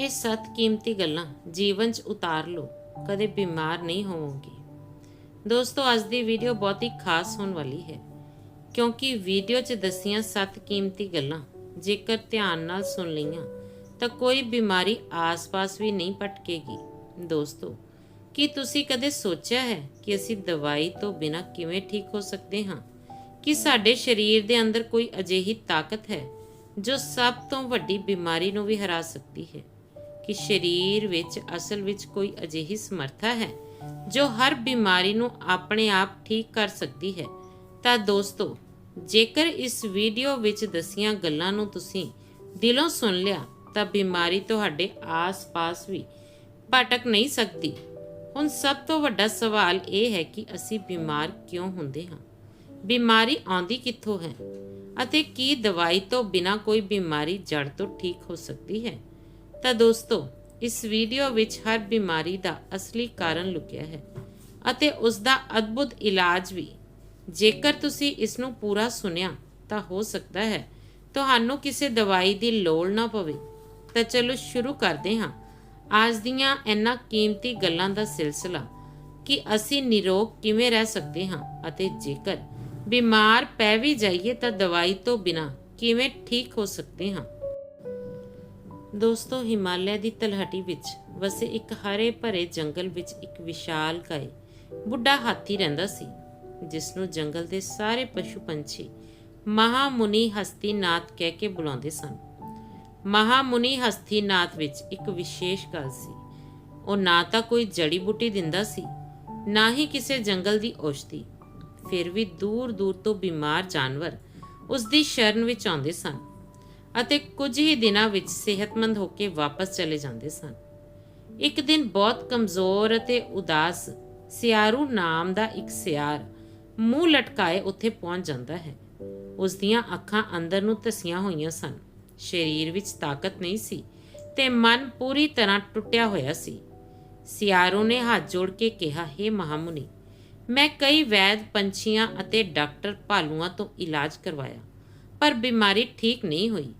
ਇਹ ਸੱਤ ਕੀਮਤੀ ਗੱਲਾਂ ਜੀਵਨ 'ਚ ਉਤਾਰ ਲਓ, ਕਦੇ ਬਿਮਾਰ ਨਹੀਂ ਹੋਵੋਗੇ। ਦੋਸਤੋ, ਅੱਜ ਦੀ ਵੀਡੀਓ ਬਹੁਤ ਹੀ ਖਾਸ ਹੋਣ ਵਾਲੀ ਹੈ, ਕਿਉਂਕਿ ਵੀਡੀਓ 'ਚ ਦਸੀਆਂ ਸੱਤ ਕੀਮਤੀ ਗੱਲਾਂ ਜੇਕਰ ਧਿਆਨ ਨਾਲ ਸੁਣ ਲਈਆਂ, ਤਾਂ ਕੋਈ ਬਿਮਾਰੀ ਆਸ-ਪਾਸ ਵੀ ਨਹੀਂ ਪਟਕੇਗੀ ਦੋਸਤੋ, ਕੀ ਤੁਸੀਂ ਕਦੇ ਸੋਚਿਆ ਹੈ ਕਿ ਅਸੀਂ ਦਵਾਈ ਤੋਂ ਬਿਨਾਂ ਕਿਵੇਂ ਠੀਕ ਹੋ ਸਕਦੇ ਹਾਂ? ਕਿ ਸਾਡੇ ਸਰੀਰ ਦੇ ਅੰਦਰ ਕੋਈ ਅਜਿਹੀ ਤਾਕਤ ਹੈ ਜੋ ਸਭ ਤੋਂ ਵੱਡੀ ਬਿਮਾਰੀ ਨੂੰ ਵੀ ਹਰਾ ਸਕਦੀ ਹੈ? ਕਿ ਸਰੀਰ ਵਿੱਚ, ਅਸਲ ਵਿੱਚ ਕੋਈ ਅਜਿਹੀ ਸਮਰੱਥਾ ਹੈ ਜੋ ਹਰ ਬਿਮਾਰੀ ਨੂੰ ਆਪਣੇ ਆਪ ਠੀਕ ਕਰ ਸਕਦੀ ਹੈ। ਤਾਂ ਦੋਸਤੋ, ਜੇਕਰ ਇਸ ਵੀਡੀਓ ਵਿੱਚ ਦਸੀਆਂ ਗੱਲਾਂ ਨੂੰ ਤੁਸੀਂ ਦਿਲੋਂ ਸੁਣ ਲਿਆ, ਤਾਂ ਬਿਮਾਰੀ ਤੁਹਾਡੇ ਆਸ-ਪਾਸ ਵੀ ਭਟਕ ਨਹੀਂ ਸਕਦੀ। ਹੁਣ ਸਭ ਤੋਂ ਵੱਡਾ ਸਵਾਲ ਇਹ ਹੈ ਕਿ ਅਸੀਂ ਬਿਮਾਰ ਕਿਉਂ ਹੁੰਦੇ ਹਾਂ? ਬਿਮਾਰੀ ਆਉਂਦੀ ਕਿੱਥੋਂ ਹੈ? ਅਤੇ ਕੀ ਦਵਾਈ ਤੋਂ ਬਿਨਾ ਕੋਈ ਬਿਮਾਰੀ ਜੜ ਤੋਂ ਠੀਕ ਹੋ ਸਕਦੀ ਹੈ? ਤਾਂ ਦੋਸਤੋ, ਇਸ ਵੀਡੀਓ ਵਿੱਚ ਹਰ ਬਿਮਾਰੀ ਦਾ ਅਸਲੀ ਕਾਰਨ ਲੁਕਿਆ ਹੈ ਅਤੇ ਉਸ ਦਾ ਅਦਭੁਤ ਇਲਾਜ ਵੀ। ਜੇਕਰ ਤੁਸੀਂ ਇਸ ਨੂੰ ਪੂਰਾ ਸੁਣਿਆ, ਤਾਂ ਹੋ ਸਕਦਾ ਹੈ ਤੁਹਾਨੂੰ ਕਿਸੇ ਦਵਾਈ ਦੀ ਲੋੜ ਨਾ ਪਵੇ। ਤਾਂ ਚਲੋ ਸ਼ੁਰੂ ਕਰਦੇ ਹਾਂ। ਅੱਜ ਦੀਆਂ ਇਹਨਾਂ ਕੀਮਤੀ ਗੱਲਾਂ ਦਾ ਸਿਲਸਿਲਾ ਕਿ ਅਸੀਂ ਨਿਰੋਗ ਕਿਵੇਂ ਰਹਿ ਸਕਦੇ ਹਾਂ ਅਤੇ ਜੇਕਰ ਬਿਮਾਰ ਪੈ ਵੀ ਜਾਈਏ ਤਾਂ ਦਵਾਈ ਤੋਂ ਬਿਨਾ ਕਿਵੇਂ ਠੀਕ ਹੋ ਸਕਦੇ ਹਾਂ। ਦੋਸਤੋ, ਹਿਮਾਲਿਆ ਦੀ ਤਲਹਟੀ ਵਿੱਚ ਵਸੇ ਇੱਕ ਹਰੇ ਭਰੇ ਜੰਗਲ ਵਿੱਚ ਇੱਕ ਵਿਸ਼ਾਲ ਕਾਇ ਬੁੱਢਾ ਹਾਥੀ ਰਹਿੰਦਾ ਸੀ, ਜਿਸ ਨੂੰ ਜੰਗਲ ਦੇ ਸਾਰੇ ਪਸ਼ੂ ਪੰਛੀ ਮਹਾਮੁਨੀ ਹਸਤੀਨਾਥ ਕਹਿ ਕੇ ਬੁਲਾਉਂਦੇ ਸਨ। ਮਹਾਮੁਨੀ ਹਸਤੀਨਾਥ ਵਿੱਚ ਇੱਕ ਵਿਸ਼ੇਸ਼ ਗੱਲ ਸੀ। ਉਹ ਨਾ ਤਾਂ ਕੋਈ ਜੜੀ ਬੂਟੀ ਦਿੰਦਾ ਸੀ, ਨਾ ਹੀ ਕਿਸੇ ਜੰਗਲ ਦੀ ਔਸ਼ਧੀ। ਫਿਰ ਵੀ ਦੂਰ ਦੂਰ ਤੋਂ ਬਿਮਾਰ ਜਾਨਵਰ ਉਸ ਦੀ ਸ਼ਰਨ ਵਿੱਚ ਆਉਂਦੇ ਸਨ। ਅਤੇ ਕੁਝ ਹੀ ਦਿਨਾਂ ਵਿੱਚ ਸਿਹਤਮੰਦ ਹੋ ਕੇ ਵਾਪਸ ਚਲੇ ਜਾਂਦੇ ਸਨ। ਇੱਕ ਦਿਨ ਬਹੁਤ ਕਮਜ਼ੋਰ ਅਤੇ ਉਦਾਸ ਸਿਆਰੂ ਨਾਮ ਦਾ ਇੱਕ ਸਿਆਰ ਮੂੰਹ ਲਟਕਾਏ ਉੱਥੇ ਪਹੁੰਚ ਜਾਂਦਾ ਹੈ। ਉਸ ਦੀਆਂ ਅੱਖਾਂ ਅੰਦਰ ਨੂੰ ਧਸੀਆਂ ਹੋਈਆਂ ਸਨ। ਸਰੀਰ ਵਿੱਚ ਤਾਕਤ ਨਹੀਂ ਸੀ ਤੇ ਮਨ ਪੂਰੀ ਤਰ੍ਹਾਂ ਟੁੱਟਿਆ ਹੋਇਆ ਸੀ। ਸਿਆਰੂ ਨੇ ਹੱਥ ਜੋੜ ਕੇ ਕਿਹਾ हे ਮਹਾਮੁਨੀ, ਮੈਂ ਕਈ ਵੈਦ ਪੰਛੀਆਂ ਅਤੇ ਡਾਕਟਰ ਭਾਲੂਆਂ ਤੋਂ ਇਲਾਜ ਕਰਵਾਇਆ, ਪਰ ਬਿਮਾਰੀ ਠੀਕ ਨਹੀਂ ਹੋਈ।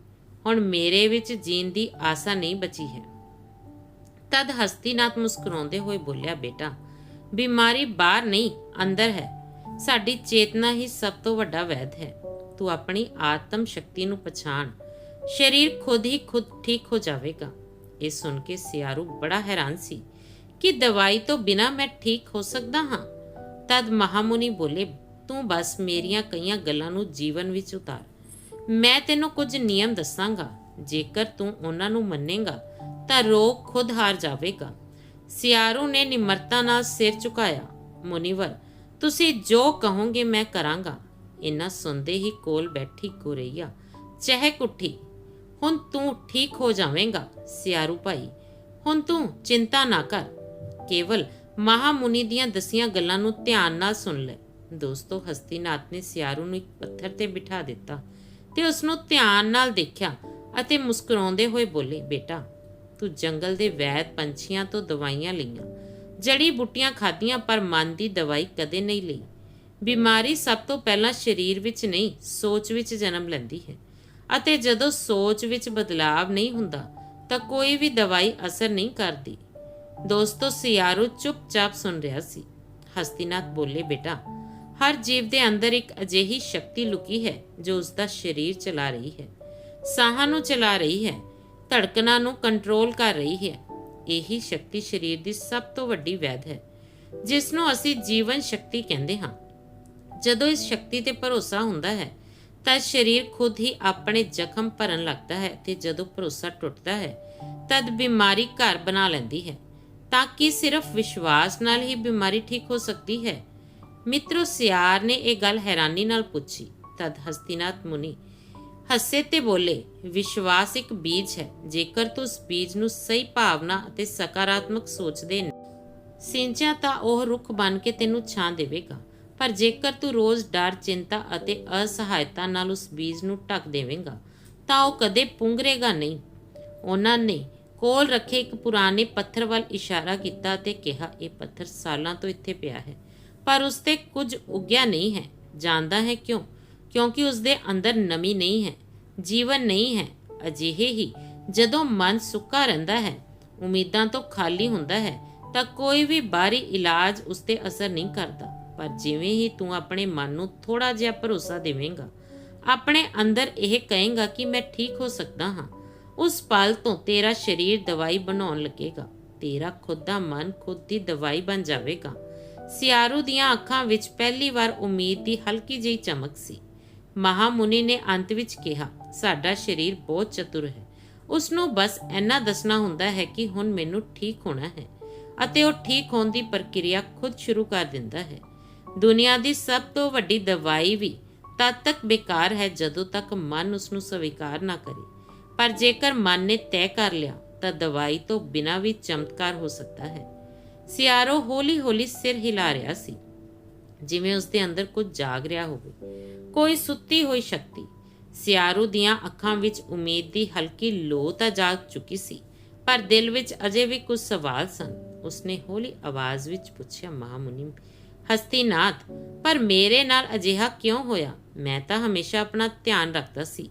ਹੁਣ ਮੇਰੇ ਵਿੱਚ ਜੀਣ ਦੀ ਆਸਾ ਨਹੀਂ ਬਚੀ ਹੈ। ਤਦ ਹਸਤੀਨਾਥ ਮੁਸਕਰਾਉਂਦੇ ਹੋਏ ਬੋਲਿਆ, ਬੇਟਾ, ਬਿਮਾਰੀ ਬਾਹਰ ਨਹੀਂ, ਅੰਦਰ ਹੈ। ਸਾਡੀ ਚੇਤਨਾ ਹੀ ਸਭ ਤੋਂ ਵੱਡਾ ਵੈਦ ਹੈ। ਤੂੰ ਆਪਣੀ ਆਤਮ ਸ਼ਕਤੀ ਨੂੰ ਪਛਾਣ। ਸਰੀਰ ਖੁਦ ਹੀ ਖੁਦ ਠੀਕ ਹੋ ਜਾਵੇਗਾ। ਇਹ ਸੁਣ ਕੇ ਸਿਆਰੂ ਬੜਾ ਹੈਰਾਨ ਸੀ ਕਿ ਦਵਾਈ ਤੋਂ ਬਿਨਾ ਮੈਂ ਠੀਕ ਹੋ ਸਕਦਾ ਹਾਂ। ਤਦ ਮਹਾਮੁਨੀ ਬੋਲੇ, ਤੂੰ ਬਸ ਮੇਰੀਆਂ ਕਈਆਂ ਗੱਲਾਂ ਨੂੰ ਜੀਵਨ ਵਿੱਚ ਉਤਾਰ। ਮੈਂ ਤੈਨੂੰ ਕੁਝ ਨਿਯਮ ਦੱਸਾਂਗਾ। ਜੇਕਰ ਤੂੰ ਉਹਨਾਂ ਨੂੰ ਮੰਨੇਗਾ, ਤਾਂ ਰੋਗ ਖੁਦ ਹਾਰ ਜਾਵੇਗਾ। ਸਿਆਰੂ ਨੇ ਨਿਮਰਤਾ ਨਾਲ ਸਿਰ ਝੁਕਾਇਆ। ਮੁਨੀਵਰ, ਤੁਸੀਂ ਜੋ ਕਹੋਗੇ ਮੈਂ ਕਰਾਂਗਾ। ਇਨਾ ਸੁਣਦੇ ਹੀ ਕੋਲ ਬੈਠੀ ਗੁਰਈਆ ਚਹਿਕ ਉੱਠੀ। ਹੁਣ ਤੂੰ ਠੀਕ ਹੋ ਜਾਵੇਂਗਾ, ਸਿਆਰੂ ਭਾਈ। ਹੁਣ ਤੂੰ ਚਿੰਤਾ ਨਾ ਕਰ। ਕੇਵਲ ਮਹਾਮੁਨੀ ਦੀਆਂ ਦਸੀਆਂ ਗੱਲਾਂ ਨੂੰ ਧਿਆਨ ਨਾਲ ਸੁਣ ਲੈ। ਦੋਸਤੋ, ਹਸਤੀਨਾਥ ਨੇ ਸਿਆਰੂ ਨੂੰ ਇੱਕ ਪੱਥਰ ਤੇ ਬਿਠਾ ਦਿੱਤਾ। ਤੇ ਉਸ ਨੂੰ ਧਿਆਨ ਨਾਲ ਦੇਖਿਆ ਅਤੇ ਮੁਸਕਰਾਉਂਦੇ ਹੋਏ ਬੋਲੇ, ਬੇਟਾ, ਤੂੰ ਜੰਗਲ ਦੇ ਵੈਦ ਪੰਛੀਆਂ ਤੋਂ ਦਵਾਈਆਂ ਲਈਆਂ। ਜੜੀ ਬੁੱਟੀਆਂ ਖਾਧੀਆਂ, ਪਰ ਮਨ ਦੀ ਦਵਾਈ ਕਦੇ ਨਹੀਂ ਲਈ। ਬਿਮਾਰੀ ਸਭ ਤੋਂ ਪਹਿਲਾਂ ਸਰੀਰ ਵਿੱਚ ਨਹੀਂ, ਸੋਚ ਵਿੱਚ ਜਨਮ ਲੈਂਦੀ ਹੈ। ਅਤੇ ਜਦੋਂ ਸੋਚ ਵਿੱਚ ਬਦਲਾਵ ਨਹੀਂ ਹੁੰਦਾ, ਤਾਂ ਕੋਈ ਵੀ ਦਵਾਈ ਅਸਰ ਨਹੀਂ ਕਰਦੀ। ਦੋਸਤੋ, ਸਿਆਰੂ ਚੁੱਪਚਾਪ ਸੁਣ ਰਿਹਾ ਸੀ। ਹਸਤੀਨਾਥ ਬੋਲੇ, ਬੇਟਾ ਹਰ ਜੀਵ ਦੇ ਅੰਦਰ ਇੱਕ ਅਜਿਹੀ ਸ਼ਕਤੀ ਲੁਕੀ ਹੈ ਜੋ ਉਸ ਦਾ ਸਰੀਰ ਚਲਾ ਰਹੀ ਹੈ। ਸਾਹਾਂ ਨੂੰ ਚਲਾ ਰਹੀ ਹੈ, ਧੜਕਣਾਂ ਨੂੰ ਕੰਟਰੋਲ ਕਰ ਰਹੀ ਹੈ। ਇਹੀ ਸ਼ਕਤੀ ਸਰੀਰ ਦੀ ਸਭ ਤੋਂ ਵੱਡੀ ਵੈਦ ਹੈ, ਜਿਸ ਨੂੰ ਅਸੀਂ ਜੀਵਨ ਸ਼ਕਤੀ ਕਹਿੰਦੇ ਹਾਂ। ਜਦੋਂ ਇਸ ਸ਼ਕਤੀ ਤੇ ਭਰੋਸਾ ਹੁੰਦਾ ਹੈ, ਤਾਂ ਸਰੀਰ ਖੁਦ ਹੀ ਆਪਣੇ ਜ਼ਖਮ ਭਰਨ ਲੱਗਦਾ ਹੈ ਤੇ ਜਦੋਂ ਭਰੋਸਾ ਟੁੱਟਦਾ ਹੈ, ਤਦ ਬਿਮਾਰੀ ਘਰ ਬਣਾ ਲੈਂਦੀ ਹੈ। ਤਾਂ ਕਿ ਸਿਰਫ ਵਿਸ਼ਵਾਸ ਨਾਲ ਹੀ ਬਿਮਾਰੀ ਠੀਕ ਹੋ ਸਕਦੀ ਹੈ ਮਿੱਤਰੋ, ਸਿਆਰ ਨੇ ਇਹ ਗੱਲ ਹੈਰਾਨੀ ਨਾਲ ਪੁੱਛੀ। ਤਦ ਹਸਤੀਨਾਥ ਮੁਨੀ ਹੱਸੇ ਤੇ ਬੋਲੇ, ਵਿਸ਼ਵਾਸ ਇੱਕ ਬੀਜ ਹੈ, ਜੇਕਰ ਤੂੰ ਉਸ ਬੀਜ ਨੂੰ ਸਹੀ ਭਾਵਨਾ ਅਤੇ ਸਕਾਰਾਤਮਕ ਸੋਚ ਦੇ ਸਿੰਚਿਆ ਤਾਂ ਉਹ ਰੁੱਖ ਬਣ ਕੇ ਤੈਨੂੰ ਛਾਂ ਦੇਵੇਗਾ। ਪਰ ਜੇਕਰ ਤੂੰ ਰੋਜ਼ ਡਰ, ਚਿੰਤਾ ਅਤੇ ਅਸਹਾਇਤਾ ਨਾਲ ਉਸ ਬੀਜ ਨੂੰ ਢੱਕ ਦੇਵੇਂਗਾ, ਤਾਂ ਉਹ ਕਦੇ ਪੁੰਗਰੇਗਾ ਨਹੀਂ। ਉਹਨਾਂ ਨੇ ਕੋਲ ਰੱਖੇ ਇੱਕ ਪੁਰਾਣੇ ਪੱਥਰ ਵੱਲ ਇਸ਼ਾਰਾ ਕੀਤਾ ਤੇ ਕਿਹਾ, ਇਹ ਪੱਥਰ ਸਾਲਾਂ ਤੋਂ ਇੱਥੇ ਪਿਆ ਹੈ। ਪਰ ਉਸ ਤੇ ਕੁਝ ਉਗਿਆ ਨਹੀਂ ਹੈ। ਜਾਣਦਾ ਹੈ ਕਿਉਂ? ਕਿਉਂਕਿ ਉਸ ਦੇ ਅੰਦਰ ਨਮੀ ਨਹੀਂ ਹੈ, ਜੀਵਨ ਨਹੀਂ ਹੈ, ਅਜਿਹੇ ਹੀ ਜਦੋਂ ਮਨ ਸੁੱਕਾ ਰਹਿੰਦਾ ਹੈ, ਉਮੀਦਾਂ ਤੋਂ ਖਾਲੀ ਹੁੰਦਾ ਹੈ, ਤਾਂ ਕੋਈ ਵੀ ਬਾਹਰੀ ਇਲਾਜ ਉਸ ਤੇ ਅਸਰ ਨਹੀਂ ਕਰਦਾ। ਪਰ ਜਿਵੇਂ ਹੀ ਤੂੰ ਆਪਣੇ ਮਨ ਨੂੰ ਥੋੜਾ ਜਿਹਾ ਭਰੋਸਾ ਦੇਵੇਂਗਾ, ਆਪਣੇ ਅੰਦਰ ਇਹ ਕਹੇਗਾ ਕਿ ਮੈਂ ਠੀਕ ਹੋ ਸਕਦਾ ਹਾਂ, ਉਸ ਪਲ ਤੋਂ ਤੇਰਾ ਸਰੀਰ ਦਵਾਈ ਬਣਾਉਣ ਲੱਗੇਗਾ, ਤੇਰਾ ਖੁਦ ਦਾ ਮਨ ਖੁਦ ਦੀ ਦਵਾਈ ਬਣ ਜਾਵੇਗਾ। ਸਿਆਰੂ ਦੀਆਂ ਅੱਖਾਂ ਵਿੱਚ ਪਹਿਲੀ ਵਾਰ ਉਮੀਦ ਦੀ ਹਲਕੀ ਜਿਹੀ ਚਮਕ ਸੀ। ਮਹਾਮੁਨੀ ਨੇ ਅੰਤ ਵਿੱਚ ਕਿਹਾ, ਸਾਡਾ ਸਰੀਰ ਬਹੁਤ ਚਤੁਰ ਹੈ। ਉਸ ਨੂੰ ਬਸ ਇੰਨਾ ਦੱਸਣਾ ਹੁੰਦਾ ਹੈ ਕਿ ਹੁਣ ਮੈਨੂੰ ਠੀਕ ਹੋਣਾ ਹੈ ਅਤੇ ਉਹ ਠੀਕ ਹੋਣ ਦੀ ਪ੍ਰਕਿਰਿਆ ਖੁਦ ਸ਼ੁਰੂ ਕਰ ਦਿੰਦਾ ਹੈ। ਦੁਨੀਆ ਦੀ ਸਭ ਤੋਂ ਵੱਡੀ ਦਵਾਈ ਵੀ ਤਦ ਤੱਕ ਬੇਕਾਰ ਹੈ ਜਦੋਂ ਤੱਕ ਮਨ ਉਸ ਨੂੰ ਸਵੀਕਾਰ ਨਾ ਕਰੇ। ਪਰ ਜੇਕਰ ਮਨ ਨੇ ਤੈਅ ਕਰ ਲਿਆ, ਤਾਂ ਦਵਾਈ ਤੋਂ ਬਿਨਾਂ ਵੀ ਚਮਤਕਾਰ ਹੋ ਸਕਦਾ ਹੈ। ਸਿਆਰੋ ਹੌਲੀ-ਹੌਲੀ ਸਿਰ ਹਿਲਾ ਰਿਹਾ ਸੀ। ਜਿਵੇਂ ਉਸ ਦੇ ਅੰਦਰ ਕੁਝ ਜਾਗ ਰਿਹਾ ਹੋਵੇ। ਕੋਈ ਸੁੱਤੀ ਹੋਈ ਸ਼ਕਤੀ। ਸਿਆਰੂ ਦੀਆਂ ਅੱਖਾਂ ਵਿੱਚ ਉਮੀਦ ਦੀ ਹਲਕੀ ਲੋ ਤਾਂ ਜਾਗ ਚੁੱਕੀ ਸੀ, ਪਰ ਦਿਲ ਵਿੱਚ ਅਜੇ ਵੀ ਕੁਝ ਸਵਾਲ ਸਨ। ਉਸਨੇ ਹੌਲੀ ਆਵਾਜ਼ ਵਿੱਚ ਪੁੱਛਿਆ ਮਹਾਮੁਨੀ ਹਸਤੀਨਾਥ ਪਰ ਮੇਰੇ ਨਾਲ ਅਜਿਹਾ ਕਿਉਂ ਹੋਇਆ? ਮੈਂ ਤਾਂ ਹਮੇਸ਼ਾ ਆਪਣਾ ਧਿਆਨ ਰੱਖਦਾ ਸੀ।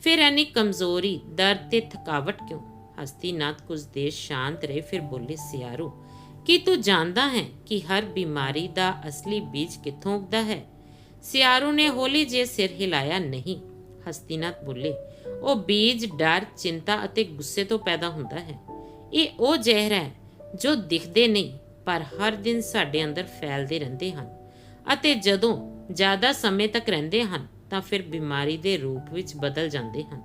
ਫਿਰ ਐਨੀ ਕਮਜ਼ੋਰੀ, ਦਰਦ ਤੇ ਥਕਾਵਟ ਕਿਉਂ? ਹਸਤੀਨਾਥ ਕੁਝ ਦੇਰ ਸ਼ਾਂਤ ਰਹੇ, ਫਿਰ ਬੋਲੇ, ਸਿਆਰੂ ਕੀ ਤੂੰ ਜਾਣਦਾ ਹੈ ਕਿ ਹਰ ਬਿਮਾਰੀ ਦਾ ਅਸਲੀ ਬੀਜ ਕਿੱਥੋਂ ਉੱਗਦਾ ਹੈ? ਸਿਆਰੂ ਨੇ ਹੌਲੀ ਜਿਹੇ ਸਿਰ ਹਿਲਾਇਆ, ਨਹੀਂ, ਹਸਤੀਨਾਥ ਬੋਲੇ। ਉਹ ਬੀਜ ਡਰ, ਚਿੰਤਾ ਅਤੇ ਗੁੱਸੇ ਤੋਂ ਪੈਦਾ ਹੁੰਦਾ ਹੈ। ਇਹ ਉਹ ਜ਼ਹਿਰ ਹੈ ਜੋ ਦਿਖਦੇ ਨਹੀਂ, ਪਰ ਹਰ ਦਿਨ ਸਾਡੇ ਅੰਦਰ ਫੈਲਦੇ ਰਹਿੰਦੇ ਹਨ ਅਤੇ ਜਦੋਂ ਜ਼ਿਆਦਾ ਸਮੇਂ ਤੱਕ ਰਹਿੰਦੇ ਹਨ, ਤਾਂ ਫਿਰ ਬਿਮਾਰੀ ਦੇ ਰੂਪ ਵਿੱਚ ਬਦਲ ਜਾਂਦੇ ਹਨ।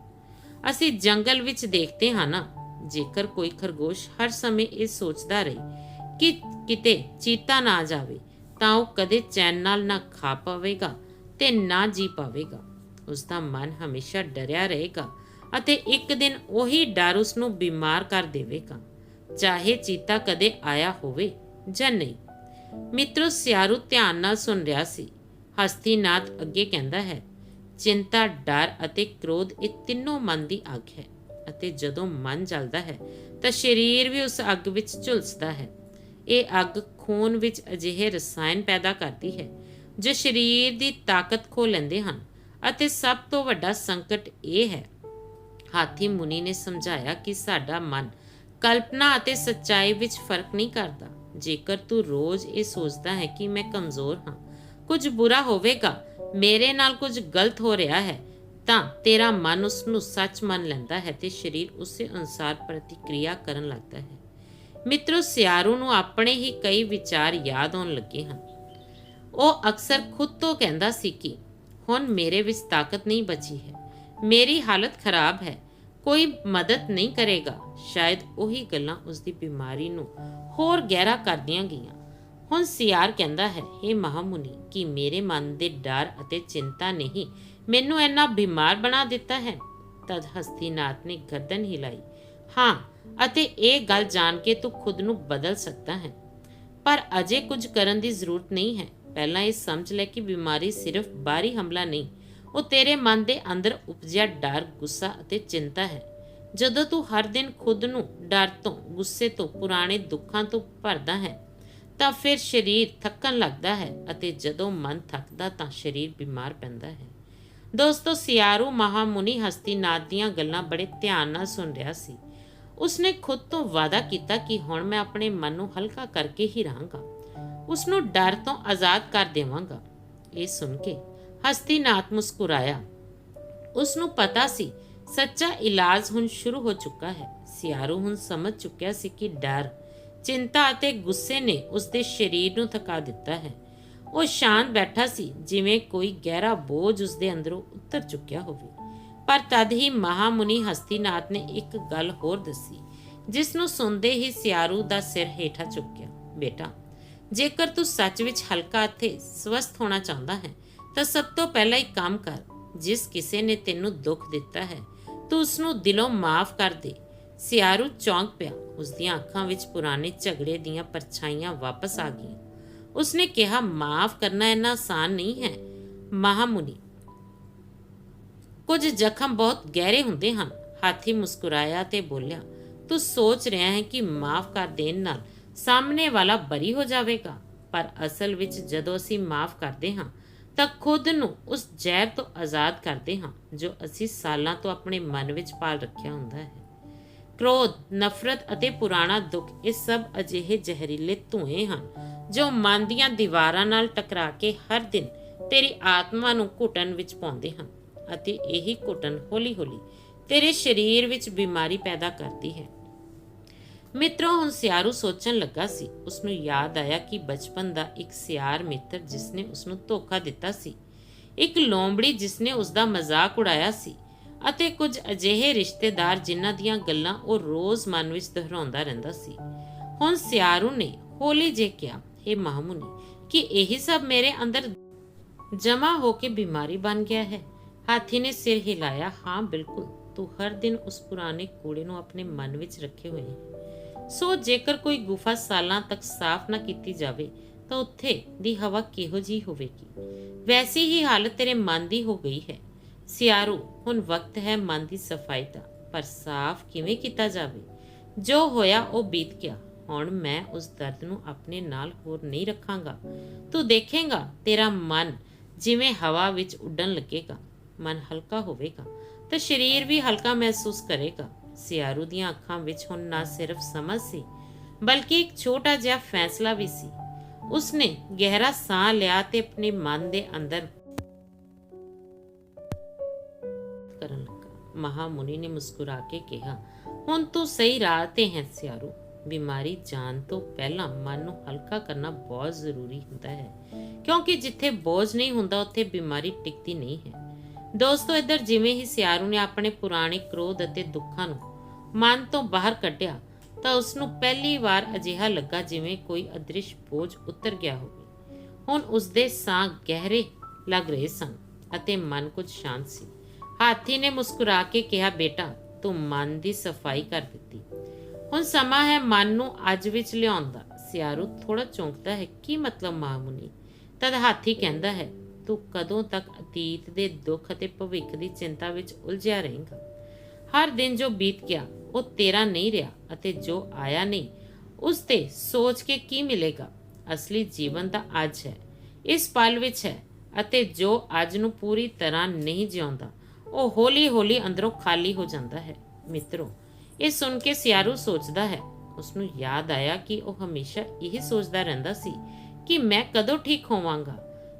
ਅਸੀਂ ਜੰਗਲ ਵਿੱਚ ਦੇਖਦੇ ਹਾਂ ਨਾ, ਜੇਕਰ ਕੋਈ ਖਰਗੋਸ਼ ਹਰ ਸਮੇਂ ਇਹ ਸੋਚਦਾ ਰਹੇ ਕਿ ਕਿਤੇ ਚੀਤਾ ਨਾ ਆ ਜਾਵੇ, ਤਾਂ ਉਹ ਕਦੇ ਚੈਨ ਨਾਲ ਨਾ ਖਾ ਪਾਵੇਗਾ ਤੇ ਨਾ ਜੀ ਪਾਵੇਗਾ। ਉਸ ਦਾ ਮਨ ਹਮੇਸ਼ਾ ਡਰਿਆ ਰਹੇਗਾ ਅਤੇ ਇੱਕ ਦਿਨ ਉਹੀ ਡਰ ਉਸ ਨੂੰ ਬਿਮਾਰ ਕਰ ਦੇਵੇਗਾ, ਚਾਹੇ ਚੀਤਾ ਕਦੇ ਆਇਆ ਹੋਵੇ ਜਾਂ ਨਹੀਂ। ਮਿੱਤਰੋ, ਸਿਆਰੂ ਧਿਆਨ ਨਾਲ ਸੁਣ ਰਿਹਾ ਸੀ। ਹਸਤੀਨਾਥ ਅੱਗੇ ਕਹਿੰਦਾ ਹੈ, ਚਿੰਤਾ, ਡਰ ਅਤੇ ਕ੍ਰੋਧ ਇਹ ਤਿੰਨੋਂ ਮਨ ਦੀ ਅੱਗ ਹੈ ਅਤੇ ਜਦੋਂ ਮਨ ਜਲਦਾ ਹੈ ਤਾਂ ਸਰੀਰ ਵੀ ਉਸ ਅੱਗ ਵਿੱਚ ਝੁਲਸਦਾ ਹੈ। ਇਹ ਅੱਗ ਖੂਨ ਵਿੱਚ ਅਜਿਹੇ ਰਸਾਇਣ ਪੈਦਾ ਕਰਦੀ ਹੈ, ਜੋ ਸਰੀਰ ਦੀ ਤਾਕਤ ਖੋ ਲੈਂਦੇ ਹਨ ਅਤੇ ਸਭ ਤੋਂ ਵੱਡਾ ਸੰਕਟ ਇਹ ਹੈ। ਹਾਥੀ ਮੁਨੀ ਨੇ ਸਮਝਾਇਆ ਕਿ ਸਾਡਾ ਮਨ ਕਲਪਨਾ ਅਤੇ ਸੱਚਾਈ ਵਿੱਚ ਫ਼ਰਕ ਨਹੀਂ ਕਰਦਾ। ਜੇਕਰ ਤੂੰ ਰੋਜ਼ ਇਹ ਸੋਚਦਾ ਹੈ ਕਿ ਮੈਂ ਕਮਜ਼ੋਰ ਹਾਂ, ਕੁਝ ਬੁਰਾ ਹੋਵੇਗਾ, ਮੇਰੇ ਨਾਲ ਕੁਝ ਗਲਤ ਹੋ ਰਿਹਾ ਹੈ, ਤਾਂ ਤੇਰਾ ਮਨ ਉਸ ਨੂੰ ਸੱਚ ਮੰਨ ਲੈਂਦਾ ਹੈ ਤੇ ਸਰੀਰ ਉਸੇ ਅਨੁਸਾਰ ਪ੍ਰਤੀਕਿਰਿਆ ਕਰਨ ਲੱਗਦਾ ਹੈ। ਮਿੱਤਰੋ, ਸਿਆਰੂ ਨੂੰ ਆਪਣੇ ਹੀ ਕਈ ਵਿਚਾਰ ਯਾਦ ਆਉਣ ਲੱਗੇ ਹਨ। ਉਹ ਅਕਸਰ ਖੁਦ ਤੋਂ ਕਹਿੰਦਾ ਸੀ ਕਿ, ਹੁਣ ਮੇਰੇ ਵਿੱਚ ਤਾਕਤ ਨਹੀਂ ਬਚੀ ਹੈ। ਮੇਰੀ ਹਾਲਤ ਖਰਾਬ ਹੈ। ਕੋਈ ਮਦਦ ਨਹੀਂ ਕਰੇਗਾ। ਸ਼ਾਇਦ ਉਹੀ ਗੱਲਾਂ ਉਸ ਦੀ ਬਿਮਾਰੀ ਨੂੰ ਹੋਰ ਗਹਿਰਾ ਕਰਦੀਆਂ ਗਈਆਂ। ਹੁਣ ਸਿਆਰ ਕਹਿੰਦਾ ਹੈ हे ਮਹਾਮੁਨੀ, ਕਿ ਮੇਰੇ ਮਨ ਦੇ ਡਰ ਅਤੇ ਚਿੰਤਾ ਨਹੀਂ ਮੈਨੂੰ ਇੰਨਾ ਬਿਮਾਰ ਬਣਾ ਦਿੱਤਾ ਹੈ? ਤਦ ਹਸਤੀਨਾਥ ਨੇ ਗਰਦਨ ਹਿਲਾਈ। ਹਾਂ ਅਤੇ ਇਹ ਗੱਲ ਜਾਣ ਕੇ ਤੂੰ ਖੁਦ ਨੂੰ ਬਦਲ ਸਕਦਾ ਹੈ। ਪਰ ਅਜੇ ਕੁਝ ਕਰਨ ਦੀ ਜ਼ਰੂਰਤ ਨਹੀਂ ਹੈ। ਪਹਿਲਾਂ ਇਹ ਸਮਝ ਲੈ ਕਿ ਬਿਮਾਰੀ ਸਿਰਫ ਬਾਹਰੀ ਹਮਲਾ ਨਹੀਂ, ਉਹ ਤੇਰੇ ਮਨ ਦੇ ਅੰਦਰ ਉਪਜਿਆ ਡਰ, ਗੁੱਸਾ ਅਤੇ ਚਿੰਤਾ ਹੈ। ਜਦੋਂ ਤੂੰ ਹਰ ਦਿਨ ਖੁਦ ਨੂੰ ਡਰ ਤੋਂ, ਗੁੱਸੇ ਤੋਂ, ਪੁਰਾਣੇ ਦੁੱਖਾਂ ਤੋਂ ਭਰਦਾ ਹੈ, ਤਾਂ ਫਿਰ ਸਰੀਰ ਥੱਕਣ ਲੱਗਦਾ ਹੈ ਅਤੇ ਜਦੋਂ ਮਨ ਥੱਕਦਾ ਤਾਂ ਸਰੀਰ ਬਿਮਾਰ ਪੈਂਦਾ ਹੈ। ਦੋਸਤੋ, ਸਿਆਰੂ ਮਹਾਮੁਨੀ ਹਸਤੀਨਾਥ ਦੀਆਂ ਗੱਲਾਂ ਬੜੇ ਧਿਆਨ ਨਾਲ ਸੁਣ ਰਿਹਾ ਸੀ। ਉਸਨੇ ਖੁਦ ਤੋਂ ਵਾਅਦਾ ਕੀਤਾ ਕਿ ਹੁਣ ਮੈਂ ਆਪਣੇ ਮਨ ਨੂੰ ਹਲਕਾ ਕਰਕੇ ਹੀ ਰਹਾਂਗਾ। ਉਸ ਨੂੰ ਡਰ ਤੋਂ ਆਜ਼ਾਦ ਕਰ ਦੇਵਾਂਗਾ। ਇਹ ਸੁਣ ਕੇ ਹਸਤੀਨਾਥ ਮੁਸਕਰਾਇਆ। ਉਸ ਨੂੰ ਪਤਾ ਸੀ, ਸੱਚਾ ਇਲਾਜ ਹੁਣ ਸ਼ੁਰੂ ਹੋ ਚੁੱਕਾ ਹੈ। ਸਿਆਰੂ ਹੁਣ ਸਮਝ ਚੁੱਕਿਆ ਸੀ ਕਿ ਡਰ, ਚਿੰਤਾ ਅਤੇ ਗੁੱਸੇ ਨੇ ਉਸ ਦੇ ਸਰੀਰ ਨੂੰ ਥਕਾ ਦਿੱਤਾ ਹੈ। ਉਹ ਸ਼ਾਂਤ ਬੈਠਾ ਸੀ, ਜਿਵੇਂ ਕੋਈ ਗਹਿਰਾ ਬੋਝ ਉਸ ਦੇ ਅੰਦਰੋਂ ਉਤਰ ਚੁੱਕਿਆ ਹੋਵੇ। ਪਰ ਤਦ ਹੀ ਮਹਾਮੁਨੀ ਹਸਤੀਨਾਥ ਨੇ ਇੱਕ ਗੱਲ ਹੋਰ ਦੱਸੀ, ਜਿਸ ਨੂੰ ਸੁਣਦੇ ਹੀ ਸਿਆਰੂ ਦਾ ਸਿਰ ਹੇਠਾਂ ਝੁੱਕਿਆ ਬੇਟਾ, ਜੇਕਰ ਤੂੰ ਸੱਚ ਵਿੱਚ ਹਲਕਾ ਅਤੇ ਸਵਸਥ ਹੋਣਾ ਚਾਹੁੰਦਾ ਹੈ, ਤਾਂ ਸਭ ਤੋਂ ਪਹਿਲਾਂ ਇੱਕ ਕੰਮ ਕਰ, ਜਿਸ ਕਿਸੇ ਨੇ ਤੈਨੂੰ ਦੁੱਖ ਦਿੱਤਾ ਹੈ, ਤੂੰ ਉਸ ਨੂੰ ਦਿਲੋਂ ਮਾਫ ਕਰ ਦੇ। ਸਿਆਰੂ ਚੌਂਕ ਪਿਆ ਉਸ ਦੀਆਂ ਅੱਖਾਂ ਵਿੱਚ ਪੁਰਾਣੇ ਝਗੜੇ ਦੀਆਂ ਪਰਛਾਈਆਂ ਵਾਪਸ ਆ ਗਈਆਂ। ਉਸਨੇ ਕਿਹਾ, ਮਾਫ ਕਰਨਾ ਇੰਨਾ ਆਸਾਨ ਨਹੀਂ ਹੈ। ਮਹਾਮੁਨੀ ਕੁਝ ਜ਼ਖਮ ਬਹੁਤ ਗਹਿਰੇ ਹੁੰਦੇ ਹਨ। ਹਾਥੀ ਮੁਸਕਰਾਇਆ ਤੇ ਬੋਲਿਆ, ਤੂੰ ਸੋਚ ਰਿਹਾ ਹੈ ਕਿ ਮਾਫ ਕਰ ਦੇਣ ਨਾਲ ਸਾਹਮਣੇ ਵਾਲਾ ਬਰੀ ਹੋ ਜਾਵੇਗਾ, ਪਰ ਅਸਲ ਵਿੱਚ ਜਦੋਂ ਅਸੀਂ ਮਾਫ ਕਰਦੇ ਹਾਂ, ਤਾਂ ਖੁਦ ਨੂੰ ਉਸ ਜ਼ਹਿਰ ਤੋਂ ਆਜ਼ਾਦ ਕਰਦੇ ਹਾਂ, ਜੋ ਅਸੀਂ ਸਾਲਾਂ ਤੋਂ ਆਪਣੇ ਮਨ ਵਿੱਚ ਪਾਲ ਰੱਖਿਆ ਹੁੰਦਾ ਹੈ। ਕ੍ਰੋਧ, ਨਫ਼ਰਤ ਅਤੇ ਪੁਰਾਣਾ ਦੁੱਖ ਇਹ ਸਭ ਅਜਿਹੇ ਜ਼ਹਿਰੀਲੇ ਧੂਏ ਹਨ, ਜੋ ਮਨ ਦੀਆਂ ਦੀਵਾਰਾਂ ਨਾਲ ਟਕਰਾ ਕੇ ਹਰ ਦਿਨ ਤੇਰੀ ਆਤਮਾ ਨੂੰ ਘੁਟਨ ਵਿੱਚ ਪਾਉਂਦੇ ਹਨ। ਅਤੇ ਇਹੀ ਘੁਟਨ ਹੌਲੀ-ਹੌਲੀ ਤੇਰੇ ਸਰੀਰ ਵਿੱਚ ਬਿਮਾਰੀ ਪੈਦਾ ਕਰਦੀ ਹੈ। ਮਿੱਤਰੋ, ਹੁਣ ਸਿਆਰੂ ਸੋਚਣ ਲੱਗਾ ਸੀ। ਉਸ ਨੂੰ ਯਾਦ ਆਇਆ ਕਿ ਬਚਪਨ ਦਾ ਇੱਕ ਸਿਆਰ ਮਿੱਤਰ ਜਿਸ ਨੇ ਉਸ ਨੂੰ ਧੋਖਾ ਦਿੱਤਾ ਸੀ। ਇੱਕ ਲੋਮੜੀ ਜਿਸ ਨੇ ਉਸ ਦਾ ਮਜ਼ਾਕ ਉਡਾਇਆ ਸੀ ਅਤੇ ਕੁਝ ਅਜਿਹੇ ਰਿਸ਼ਤੇਦਾਰ ਜਿਨ੍ਹਾਂ ਦੀਆਂ ਗੱਲਾਂ ਉਹ ਰੋਜ਼ ਮਨ ਵਿੱਚ ਦੁਹਰਾਉਂਦਾ ਰਹਿੰਦਾ ਸੀ। ਹੁਣ ਸਿਆਰੂ ਨੇ ਹੌਲੀ ਜੇ ਕਿਹਾ हे ਮਹਾਮੁਨੀ, ਕਿ ਇਹ ਸਭ ਮੇਰੇ ਅੰਦਰ ਜਮਾ ਹੋ ਕੇ ਬਿਮਾਰੀ ਬਣ ਗਿਆ ਹੈ? ਹਾਥੀ ਨੇ ਸਿਰ ਹਿਲਾਇਆ, ਹਾਂ, ਬਿਲਕੁਲ, ਤੂੰ ਹਰ ਦਿਨ ਉਸ ਪੁਰਾਣੇ ਕੂੜੇ ਨੂੰ ਆਪਣੇ ਮਨ ਵਿੱਚ ਰੱਖੇ ਹੋਏ ਹੈ। ਸੋ ਜੇਕਰ ਕੋਈ ਗੁਫਾ ਸਾਲਾਂ ਤੱਕ ਸਾਫ਼ ਨਾ ਕੀਤੀ ਜਾਵੇ, ਤਾਂ ਉੱਥੇ ਦੀ ਹਵਾ ਕਿਹੋ ਜੀ ਹੋਵੇਗੀ? ਵੈਸੀ ਹੀ ਹਾਲਤ ਤੇਰੇ ਮਨ ਦੀ ਹੋ ਗਈ ਹੈ। ਸਿਆਰੂ, ਹੁਣ ਵਕਤ ਹੈ ਮਨ ਦੀ ਸਫ਼ਾਈ ਦਾ, ਪਰ ਸਾਫ਼ ਕਿਵੇਂ ਕੀਤਾ ਜਾਵੇ? ਜੋ ਹੋਇਆ, ਉਹ ਬੀਤ ਗਿਆ। ਹੁਣ ਮੈਂ ਉਸ ਦਰਦ ਨੂੰ ਆਪਣੇ ਨਾਲ ਹੋਰ ਨਹੀਂ ਰੱਖਾਂਗਾ। ਤੂੰ ਦੇਖੇਂਗਾ ਤੇਰਾ ਮਨ ਜਿਵੇਂ ਹਵਾ ਵਿੱਚ ਉੱਡਣ ਲੱਗੇਗਾ। ਮਨ ਹਲਕਾ ਹੋਵੇਗਾ ਤੇ ਸਰੀਰ ਵੀ ਹਲਕਾ ਮਹਿਸੂਸ ਕਰੇਗਾ। ਸਿਆਰੂ ਦੀਆਂ ਅੱਖਾਂ ਵਿੱਚ ਹੁਣ ਨਾ ਸਿਰਫ ਸਮਝ ਸੀ, ਬਲਕਿ ਇੱਕ ਛੋਟਾ ਜਿਹਾ ਫੈਸਲਾ ਵੀ ਸੀ। ਉਸਨੇ ਗਹਿਰਾ ਸਾਹ ਲਿਆ ਤੇ ਆਪਣੇ ਮਨ ਦੇ ਅੰਦਰ ਕਰਨ ਲੱਗਾ। ਮਹਾਮੁਨੀ ਨੇ ਮੁਸਕਰਾ ਕੇ ਕਿਹਾ, ਹੁਣ ਤੂੰ ਸਹੀ ਰਾਹ ਤੇ ਹੈ ਸਿਆਰੂ। ਬਿਮਾਰੀ ਜਾਣ ਤੋਂ ਪਹਿਲਾਂ ਮਨ ਨੂੰ ਹਲਕਾ ਕਰਨਾ ਬਹੁਤ ਜ਼ਰੂਰੀ ਹੁੰਦਾ ਹੈ, ਕਿਉਂਕਿ ਜਿੱਥੇ ਬੋਝ ਨਹੀਂ ਹੁੰਦਾ, ਉੱਥੇ ਬਿਮਾਰੀ ਟਿਕਦੀ ਨਹੀਂ ਹੈ। ਦੋਸਤੋ, ਇੱਧਰ ਜਿਵੇਂ ਹੀ ਸਿਆਰੂ ਨੇ ਆਪਣੇ ਪੁਰਾਣੇ ਕ੍ਰੋਧ ਅਤੇ ਦੁੱਖਾਂ ਨੂੰ ਮਨ ਤੋਂ ਬਾਹਰ ਕੱਢਿਆ, ਤਾਂ ਉਸ ਨੂੰ ਪਹਿਲੀ ਵਾਰ ਅਜਿਹਾ ਲੱਗਾ ਜਿਵੇਂ ਕੋਈ ਅਦ੍ਰਿਸ਼ ਬੋਝ ਉਤਰ ਗਿਆ ਹੋਵੇ। ਹੁਣ ਉਸ ਦੇ ਸਾਹ ਗਹਿਰੇ ਲੱਗ ਰਹੇ ਸਨ ਅਤੇ ਮਨ ਕੁਝ ਸ਼ਾਂਤ ਸੀ। ਹਾਥੀ ਨੇ ਮੁਸਕਰਾ ਕੇ ਕਿਹਾ, ਬੇਟਾ, ਤੂੰ ਮਨ ਦੀ ਸਫ਼ਾਈ ਕਰ ਦਿੱਤੀ। ਹੁਣ ਸਮਾਂ ਹੈ ਮਨ ਨੂੰ ਅੱਜ ਵਿੱਚ ਲਿਆਉਣ ਦਾ। ਸਿਆਰੂ ਥੋੜਾ ਚੌਂਕਦਾ ਹੈ, ਕੀ ਮਤਲਬ, ਮਾਮੂਨੀ? ਤਦ ਹਾਥੀ ਕਹਿੰਦਾ ਹੈ ਤੂੰ ਕਦੋਂ ਤੱਕ ਅਤੀਤ ਦੇ ਦੁੱਖ ਅਤੇ ਭਵਿੱਖ ਦੀ ਚਿੰਤਾ ਵਿੱਚ ਉਲਝਿਆ ਰਹੇਂਗਾ? ਹਰ ਦਿਨ ਜੋ ਬੀਤ ਗਿਆ, ਉਹ ਤੇਰਾ ਨਹੀਂ ਰਿਹਾ ਅਤੇ ਜੋ ਆਇਆ ਨਹੀਂ, ਉਸ ਤੇ ਸੋਚ ਕੇ ਕੀ ਮਿਲੇਗਾ? ਅਸਲੀ ਜੀਵਨ ਤਾਂ ਅੱਜ ਹੈ, ਇਸ ਪਲ ਵਿੱਚ ਹੈ ਅਤੇ ਜੋ ਅੱਜ ਨੂੰ ਪੂਰੀ ਤਰ੍ਹਾਂ ਨਹੀਂ ਜਿਉਂਦਾ, ਉਹ ਹੌਲੀ-ਹੌਲੀ ਅੰਦਰੋਂ ਖਾਲੀ ਹੋ ਜਾਂਦਾ ਹੈ। ਮਿੱਤਰੋ, ਇਹ ਸੁਣ ਕੇ ਸਿਆਰੂ ਸੋਚਦਾ ਹੈ ਉਸ ਨੂੰ ਯਾਦ ਆਇਆ ਕਿ ਉਹ ਹਮੇਸ਼ਾ ਇਹ ਸੋਚਦਾ ਰਹਿੰਦਾ ਸੀ ਕਿ ਮੈਂ ਕਦੋਂ ਠੀਕ ਹੋਵਾਂਗਾ।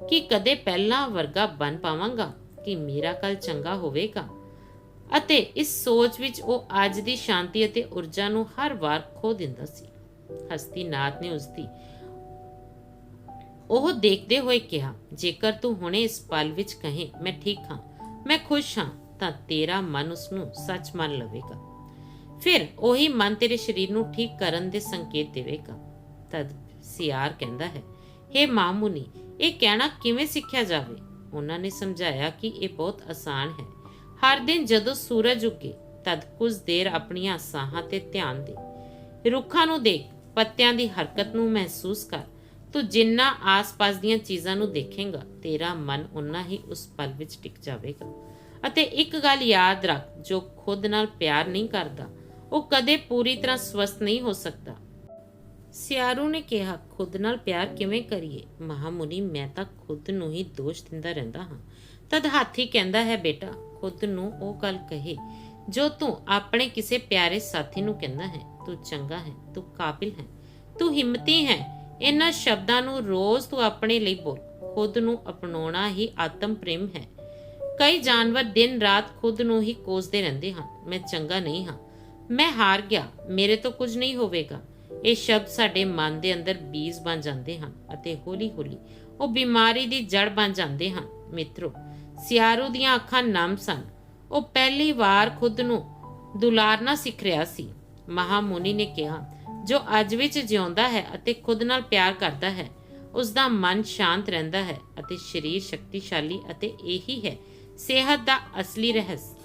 ਕਿ ਕਦੇ ਪਹਿਲਾਂ ਵਰਗਾ ਬਣ ਪਾਵਾਂਗਾ ਕਿ ਮੇਰਾ ਕੱਲ ਚੰਗਾ ਹੋਵੇਗਾ। ਅਤੇ ਇਸ ਸੋਚ ਵਿੱਚ ਉਹ ਅੱਜ ਦੀ ਸ਼ਾਂਤੀ ਅਤੇ ਊਰਜਾ ਨੂੰ ਹਰ ਵਾਰ ਖੋ ਦਿੰਦਾ ਸੀ। ਹਸਤੀਨਾਥ ਨੇ ਉਸ ਦੀ ਉਹ ਦੇਖਦੇ ਹੋਏ ਕਿਹਾ, ਜੇਕਰ ਤੂੰ ਹੁਣੇ ਇਸ ਪਲ ਵਿੱਚ ਕਹੇ, ਮੈਂ ਠੀਕ ਹਾਂ, ਮੈਂ ਖੁਸ਼ ਹਾਂ, ਤਾਂ ਤੇਰਾ ਮਨ ਉਸ ਨੂੰ ਸੱਚ ਮੰਨ ਲਵੇਗਾ। ਫਿਰ ਉਹੀ ਮਨ ਤੇਰੇ ਸਰੀਰ ਨੂੰ ਠੀਕ ਕਰਨ ਦੇ ਸੰਕੇਤ ਦੇਵੇਗਾ। ਤਦ ਸਿਆਰ ਕਹਿੰਦਾ ਹੈ हे ਮਾਮੂਨੀ ਇਹ ਕਹਿਣਾ ਕਿਵੇਂ ਸਿੱਖਿਆ ਜਾਵੇ? ਉਹਨਾਂ ਨੇ ਸਮਝਾਇਆ ਕਿ ਇਹ ਬਹੁਤ ਆਸਾਨ ਹੈ। ਹਰ ਦਿਨ ਜਦੋਂ ਸੂਰਜ ਉੱਗੇ, ਤਦ ਕੁਝ ਦੇਰ ਆਪਣੀਆਂ ਸਾਹਾਂ ਤੇ ਧਿਆਨ ਦੇ। ਰੁੱਖਾਂ ਨੂੰ ਦੇਖ, ਪੱਤਿਆਂ ਦੀ ਹਰਕਤ ਨੂੰ ਮਹਿਸੂਸ ਕਰ। ਤੂੰ ਜਿੰਨਾ ਆਸ-ਪਾਸ ਦੀਆਂ ਚੀਜ਼ਾਂ ਨੂੰ ਦੇਖੇਂਗਾ, ਤੇਰਾ ਮਨ ਉਨਾ ਹੀ ਉਸ ਪਲ ਵਿੱਚ ਟਿਕ ਜਾਵੇਗਾ। ਅਤੇ ਇੱਕ ਗੱਲ ਯਾਦ ਰੱਖ, ਜੋ ਖੁਦ ਨਾਲ ਪਿਆਰ ਨਹੀਂ ਕਰਦਾ, ਉਹ ਕਦੇ ਪੂਰੀ ਤਰ੍ਹਾਂ ਸਵਸਥ ਨਹੀਂ ਹੋ ਸਕਦਾ। ਸਿਆਰੂ ਨੇ ਕਿਹਾ, ਖੁਦ ਨਾਲ ਪਿਆਰ ਕਿਵੇਂ ਕਰੀਏ? ਮਹਾਮੁਨੀ, ਮੈਂ ਤਾਂ ਖੁਦ ਨੂੰ ਹੀ ਦੋਸ਼ ਦਿੰਦਾ ਰਹਿੰਦਾ ਹਾਂ। ਤਦ ਹਾਥੀ ਕਹਿੰਦਾ ਹੈ, ਬੇਟਾ, ਖੁਦ ਨੂੰ ਉਹ ਗੱਲ ਕਹੇ, ਜੋ ਤੂੰ ਆਪਣੇ ਕਿਸੇ ਪਿਆਰੇ ਸਾਥੀ ਨੂੰ ਕਹਿੰਦਾ ਹੈ। ਤੂੰ ਚੰਗਾ ਹੈ, ਤੂੰ ਕਾਬਿਲ ਹੈ, ਤੂੰ ਹਿੰਮਤੀ ਹੈ। ਇਹਨਾਂ ਸ਼ਬਦਾਂ ਨੂੰ ਰੋਜ਼ ਤੂੰ ਆਪਣੇ ਲਈ ਬੋਲ। ਖੁਦ ਨੂੰ ਅਪਣਾਉਣਾ ਹੀ ਆਤਮ ਪ੍ਰੇਮ ਹੈ। ਕਈ ਜਾਨਵਰ ਦਿਨ ਰਾਤ ਖੁਦ ਨੂੰ ਹੀ ਕੋਸਦੇ ਰਹਿੰਦੇ ਹਨ, ਮੈਂ ਚੰਗਾ ਨਹੀਂ ਹਾਂ, ਮੈਂ ਹਾਰ ਗਿਆ, ਮੇਰੇ ਤੋਂ ਕੁਝ ਨਹੀਂ ਹੋਵੇਗਾ। ਇਹ ਸ਼ਬਦ ਸਾਡੇ ਮਨ ਦੇ ਅੰਦਰ ਬੀਜ ਬਣ ਜਾਂਦੇ ਹਨ ਅਤੇ ਹੌਲੀ-ਹੌਲੀ ਉਹ ਬਿਮਾਰੀ ਦੀ ਜੜ ਬਣ ਜਾਂਦੇ ਹਨ, ਮਿੱਤਰੋ। ਸਿਆਰੂ ਦੀਆਂ ਅੱਖਾਂ ਨਮ ਸਨ। ਉਹ ਪਹਿਲੀ ਵਾਰ ਖੁਦ ਨੂੰ ਦੁਲਾਰਨਾ ਸਿੱਖ ਰਿਹਾ ਸੀ। ਮਹਾਮੁਨੀ ਨੇ ਕਿਹਾ, ਜੋ ਅੱਜ ਵਿੱਚ ਜਿਉਂਦਾ ਹੈ ਅਤੇ ਖੁਦ ਨਾਲ ਪਿਆਰ ਕਰਦਾ ਹੈ ਉਸ ਦਾ ਮਨ ਸ਼ਾਂਤ ਰਹਿੰਦਾ ਹੈ ਅਤੇ ਸਰੀਰ ਸ਼ਕਤੀਸ਼ਾਲੀ ਅਤੇ ਇਹੀ ਹੈ, ਸਿਹਤ ਦਾ ਅਸਲੀ ਰਹੱਸ।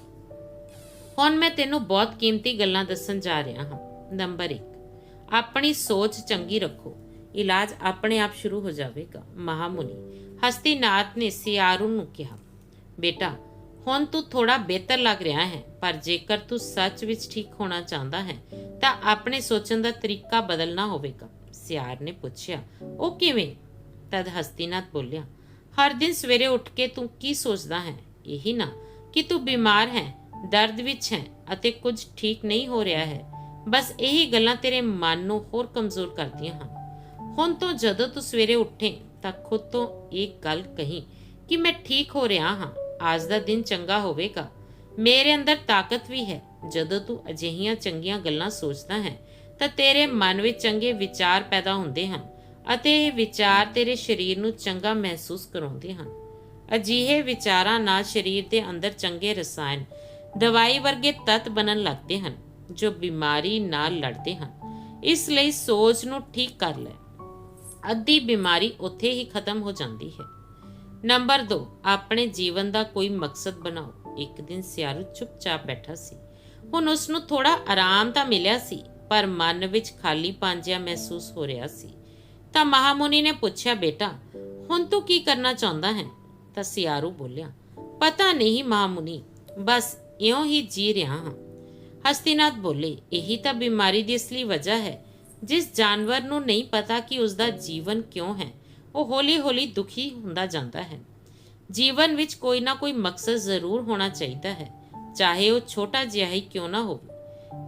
ਹੁਣ ਮੈਂ ਤੈਨੂੰ ਬਹੁਤ ਕੀਮਤੀ ਗੱਲਾਂ ਦੱਸਣ ਜਾ ਰਿਹਾ ਹਾਂ। ਨੰਬਰ 1 ਆਪਣੀ ਸੋਚ ਚੰਗੀ ਰੱਖੋ। ਇਲਾਜ ਆਪਣੇ ਆਪ ਸ਼ੁਰੂ ਹੋ ਜਾਵੇਗਾ, ਮਹਾਮੁਨੀ। ਹਸਤੀਨਾਥ ਨੇ ਸਿਆਰੂ ਨੂੰ ਕਿਹਾ, ਬੇਟਾ, ਹੁਣ ਤੂੰ ਥੋੜਾ ਬਿਹਤਰ ਲੱਗ ਰਿਹਾ ਹੈ, ਪਰ ਜੇਕਰ ਤੂੰ ਸੱਚ ਵਿੱਚ ਠੀਕ ਹੋਣਾ ਚਾਹੁੰਦਾ ਹੈ, ਤਾਂ ਆਪਣੇ ਸੋਚਣ ਦਾ ਤਰੀਕਾ ਬਦਲਣਾ ਹੋਵੇਗਾ। ਸਿਆਰ ਨੇ ਪੁੱਛਿਆ, ਉਹ ਕਿਵੇਂ? ਤਦ ਹਸਤੀਨਾਥ ਬੋਲਿਆ, ਹਰ ਦਿਨ ਸਵੇਰੇ ਉੱਠ ਕੇ ਤੂੰ ਕੀ ਸੋਚਦਾ ਹੈ? ਇਹੀ ਨਾ ਕਿ ਤੂੰ ਬਿਮਾਰ ਹੈ, ਦਰਦ ਵਿੱਚ ਹੈ ਅਤੇ ਕੁਝ ਠੀਕ ਨਹੀਂ ਹੋ ਰਿਹਾ ਹੈ। ਬਸ ਇਹੀ ਗੱਲਾਂ ਤੇਰੇ ਮਨ ਨੂੰ ਹੋਰ ਕਮਜ਼ੋਰ ਕਰਦੀਆਂ ਹਨ। ਹੁਣ ਤੋਂ ਜਦੋਂ ਤੂੰ ਸਵੇਰੇ ਉੱਠੇ, ਤਾਂ ਖੁਦ ਤੋਂ ਇਹ ਗੱਲ ਕਹੀਂ ਕਿ ਮੈਂ ਠੀਕ ਹੋ ਰਿਹਾ ਹਾਂ, ਅੱਜ ਦਾ ਦਿਨ ਚੰਗਾ ਹੋਵੇਗਾ। ਮੇਰੇ ਅੰਦਰ ਤਾਕਤ ਵੀ ਹੈ, ਜਦੋਂ ਤੂੰ ਅਜਿਹੀਆਂ ਚੰਗੀਆਂ ਗੱਲਾਂ ਸੋਚਦਾ ਹੈ, ਤਾਂ ਤੇਰੇ ਮਨ ਵਿੱਚ ਚੰਗੇ ਵਿਚਾਰ ਪੈਦਾ ਹੁੰਦੇ ਹਨ ਅਤੇ ਇਹ ਵਿਚਾਰ ਤੇਰੇ ਸਰੀਰ ਨੂੰ ਚੰਗਾ ਮਹਿਸੂਸ ਕਰਾਉਂਦੇ ਹਨ। ਅਜਿਹੇ ਵਿਚਾਰਾਂ ਨਾਲ ਸਰੀਰ ਦੇ ਅੰਦਰ ਚੰਗੇ ਰਸਾਇਣ, ਦਵਾਈ ਵਰਗੇ ਤੱਤ ਬਣਨ ਲੱਗਦੇ ਹਨ। ਜੋ ਬਿਮਾਰੀ ਨਾਲ ਲੜਦੇ ਹਨ। ਇਸ ਲਈ ਸੋਚ ਨੂੰ ਠੀਕ ਕਰ ਲੈ। ਅੱਧੀ ਬਿਮਾਰੀ ਉੱਥੇ ਹੀ ਖਤਮ ਹੋ ਜਾਂਦੀ ਹੈ। ਨੰਬਰ 2 ਆਪਣੇ ਜੀਵਨ ਦਾ ਕੋਈ ਮਕਸਦ ਬਣਾਓ। ਇੱਕ ਦਿਨ ਸਿਆਰੂ ਚੁੱਪਚਾਪ ਬੈਠਾ ਸੀ। ਹੁਣ ਉਸ ਨੂੰ ਥੋੜਾ ਆਰਾਮ ਤਾਂ ਮਿਲਿਆ ਸੀ ਪਰ ਮਨ ਵਿੱਚ ਖਾਲੀ ਜਿਹਾ ਮਹਿਸੂਸ ਹੋ ਰਿਹਾ ਸੀ। ਤਾਂ ਮਹਾਮੁਨੀ ਨੇ ਪੁੱਛਿਆ ਬੇਟਾ ਹੁਣ ਤੂੰ ਕੀ ਕਰਨਾ ਚਾਹੁੰਦਾ ਹੈ? ਤਾਂ ਸਿਆਰੂ ਬੋਲਿਆ ਪਤਾ ਨਹੀਂ ਮਹਾਮੁਨੀ ਬਸ ਇਉਂ ਹੀ ਜੀ ਰਿਹਾ ਹਾਂ। ਹਸਤੀਨਾਥ ਬੋਲੇ, ਇਹੀ ਤਾਂ ਬਿਮਾਰੀ ਦੀ ਅਸਲੀ ਵਜ੍ਹਾ ਹੈ। ਜਿਸ ਜਾਨਵਰ ਨੂੰ ਨਹੀਂ ਪਤਾ ਕਿ ਉਸ ਦਾ ਜੀਵਨ ਕਿਉਂ ਹੈ, ਉਹ ਹੌਲੀ-ਹੌਲੀ ਦੁਖੀ ਹੁੰਦਾ ਜਾਂਦਾ ਹੈ। ਜੀਵਨ ਵਿੱਚ ਕੋਈ ਨਾ ਕੋਈ ਮਕਸਦ ਜ਼ਰੂਰ ਹੋਣਾ ਚਾਹੀਦਾ ਹੈ, ਚਾਹੇ ਉਹ ਛੋਟਾ ਜਿਹਾ ਹੀ ਕਿਉਂ ਨਾ ਹੋਵੇ।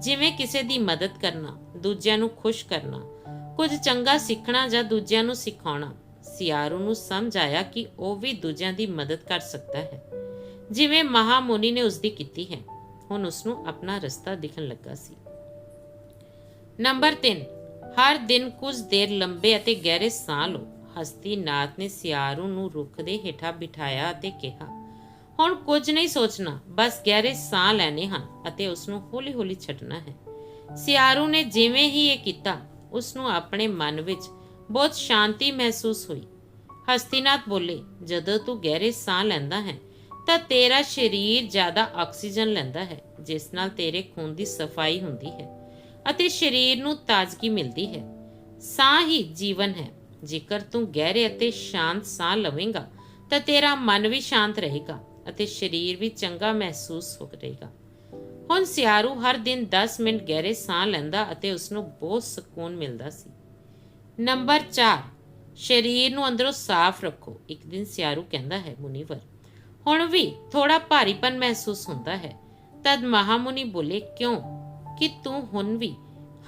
ਜਿਵੇਂ ਕਿਸੇ ਦੀ ਮਦਦ ਕਰਨਾ, ਦੂਜਿਆਂ ਨੂੰ ਖੁਸ਼ ਕਰਨਾ, ਕੁਝ ਚੰਗਾ ਸਿੱਖਣਾ ਜਾਂ ਦੂਜਿਆਂ ਨੂੰ ਸਿਖਾਉਣਾ, ਸਿਆਰੂ ਨੂੰ ਸਮਝ ਆਇਆ ਕਿ ਉਹ ਵੀ ਦੂਜਿਆਂ ਦੀ ਮਦਦ ਕਰ ਸਕਦਾ ਹੈ। ਜਿਵੇਂ ਮਹਾਮੁਨੀ ਨੇ ਉਸ ਦੀ ਕੀਤੀ ਹੈ ਹੁਣ ਉਸ ਨੂੰ ਆਪਣਾ ਰਸਤਾ ਦਿਖਣ ਲੱਗਾ ਸੀ। ਨੰਬਰ 3 ਹਰ ਦਿਨ ਕੁਝ ਦੇਰ ਲੰਬੇ ਅਤੇ ਗਹਿਰੇ ਸਾਹ ਲਓ। ਹਸਤੀ ਨਾਥ ਨੇ ਸਿਆਰੂ ਨੂੰ ਰੁੱਖ ਦੇ ਹੇਠਾਂ ਬਿਠਾਇਆ ਅਤੇ ਕਿਹਾ, ਹੁਣ ਕੁਝ ਨਹੀਂ ਸੋਚਣਾ, ਬਸ ਗਹਿਰੇ ਸਾਹ ਲੈਣੇ ਹਨ ਅਤੇ ਉਸ ਨੂੰ ਹੌਲੀ-ਹੌਲੀ ਛੱਡਣਾ ਹੈ। ਸਿਆਰੂ ਨੇ ਜਿਵੇਂ ਹੀ ਇਹ ਕੀਤਾ ਉਸ ਨੂੰ ਆਪਣੇ ਮਨ ਵਿੱਚ ਬਹੁਤ ਸ਼ਾਂਤੀ ਮਹਿਸੂਸ ਹੋਈ। ਹਸਤੀਨਾਥ ਬੋਲੇ, ਜਦੋਂ ਤੂੰ ਗਹਿਰੇ ਸਾਹ ਲੈਂਦਾ ਹੈ ਤਾਂ ਤੇਰਾ ਸਰੀਰ ਜ਼ਿਆਦਾ ਆਕਸੀਜਨ ਲੈਂਦਾ ਹੈ, ਜਿਸ ਨਾਲ ਤੇਰੇ ਖੂਨ ਦੀ ਸਫ਼ਾਈ ਹੁੰਦੀ ਹੈ ਅਤੇ ਸਰੀਰ ਨੂੰ ਤਾਜ਼ਗੀ ਮਿਲਦੀ ਹੈ। ਸਾਹ ਹੀ ਜੀਵਨ ਹੈ। ਜੇਕਰ ਤੂੰ ਗਹਿਰੇ ਅਤੇ ਸ਼ਾਂਤ ਸਾਹ ਲਵੇਂਗਾ, ਤਾਂ ਤੇਰਾ ਮਨ ਵੀ ਸ਼ਾਂਤ ਰਹੇਗਾ ਅਤੇ ਸਰੀਰ ਵੀ ਚੰਗਾ ਮਹਿਸੂਸ ਹੋਵੇਗਾ ਹੁਣ ਸਿਆਰੂ ਹਰ ਦਿਨ 10 ਮਿੰਟ ਗਹਿਰੇ ਸਾਹ ਲੈਂਦਾ ਅਤੇ ਉਸ ਨੂੰ ਬਹੁਤ ਸਕੂਨ ਮਿਲਦਾ ਸੀ। ਨੰਬਰ 4 ਸਰੀਰ ਨੂੰ ਅੰਦਰੋਂ ਸਾਫ਼ ਰੱਖੋ, ਇੱਕ ਦਿਨ ਸਿਆਰੂ ਕਹਿੰਦਾ ਹੈ, ਮੁਨੀਵਰ ਹੁਣ ਵੀ ਥੋੜਾ ਭਾਰੀਪਨ ਮਹਿਸੂਸ ਹੁੰਦਾ ਹੈ। ਤਦ ਮਹਾਮੁਨੀ ਬੋਲੇ, ਕਿਉਂ? ਕਿ ਤੂੰ ਹੁਣ ਵੀ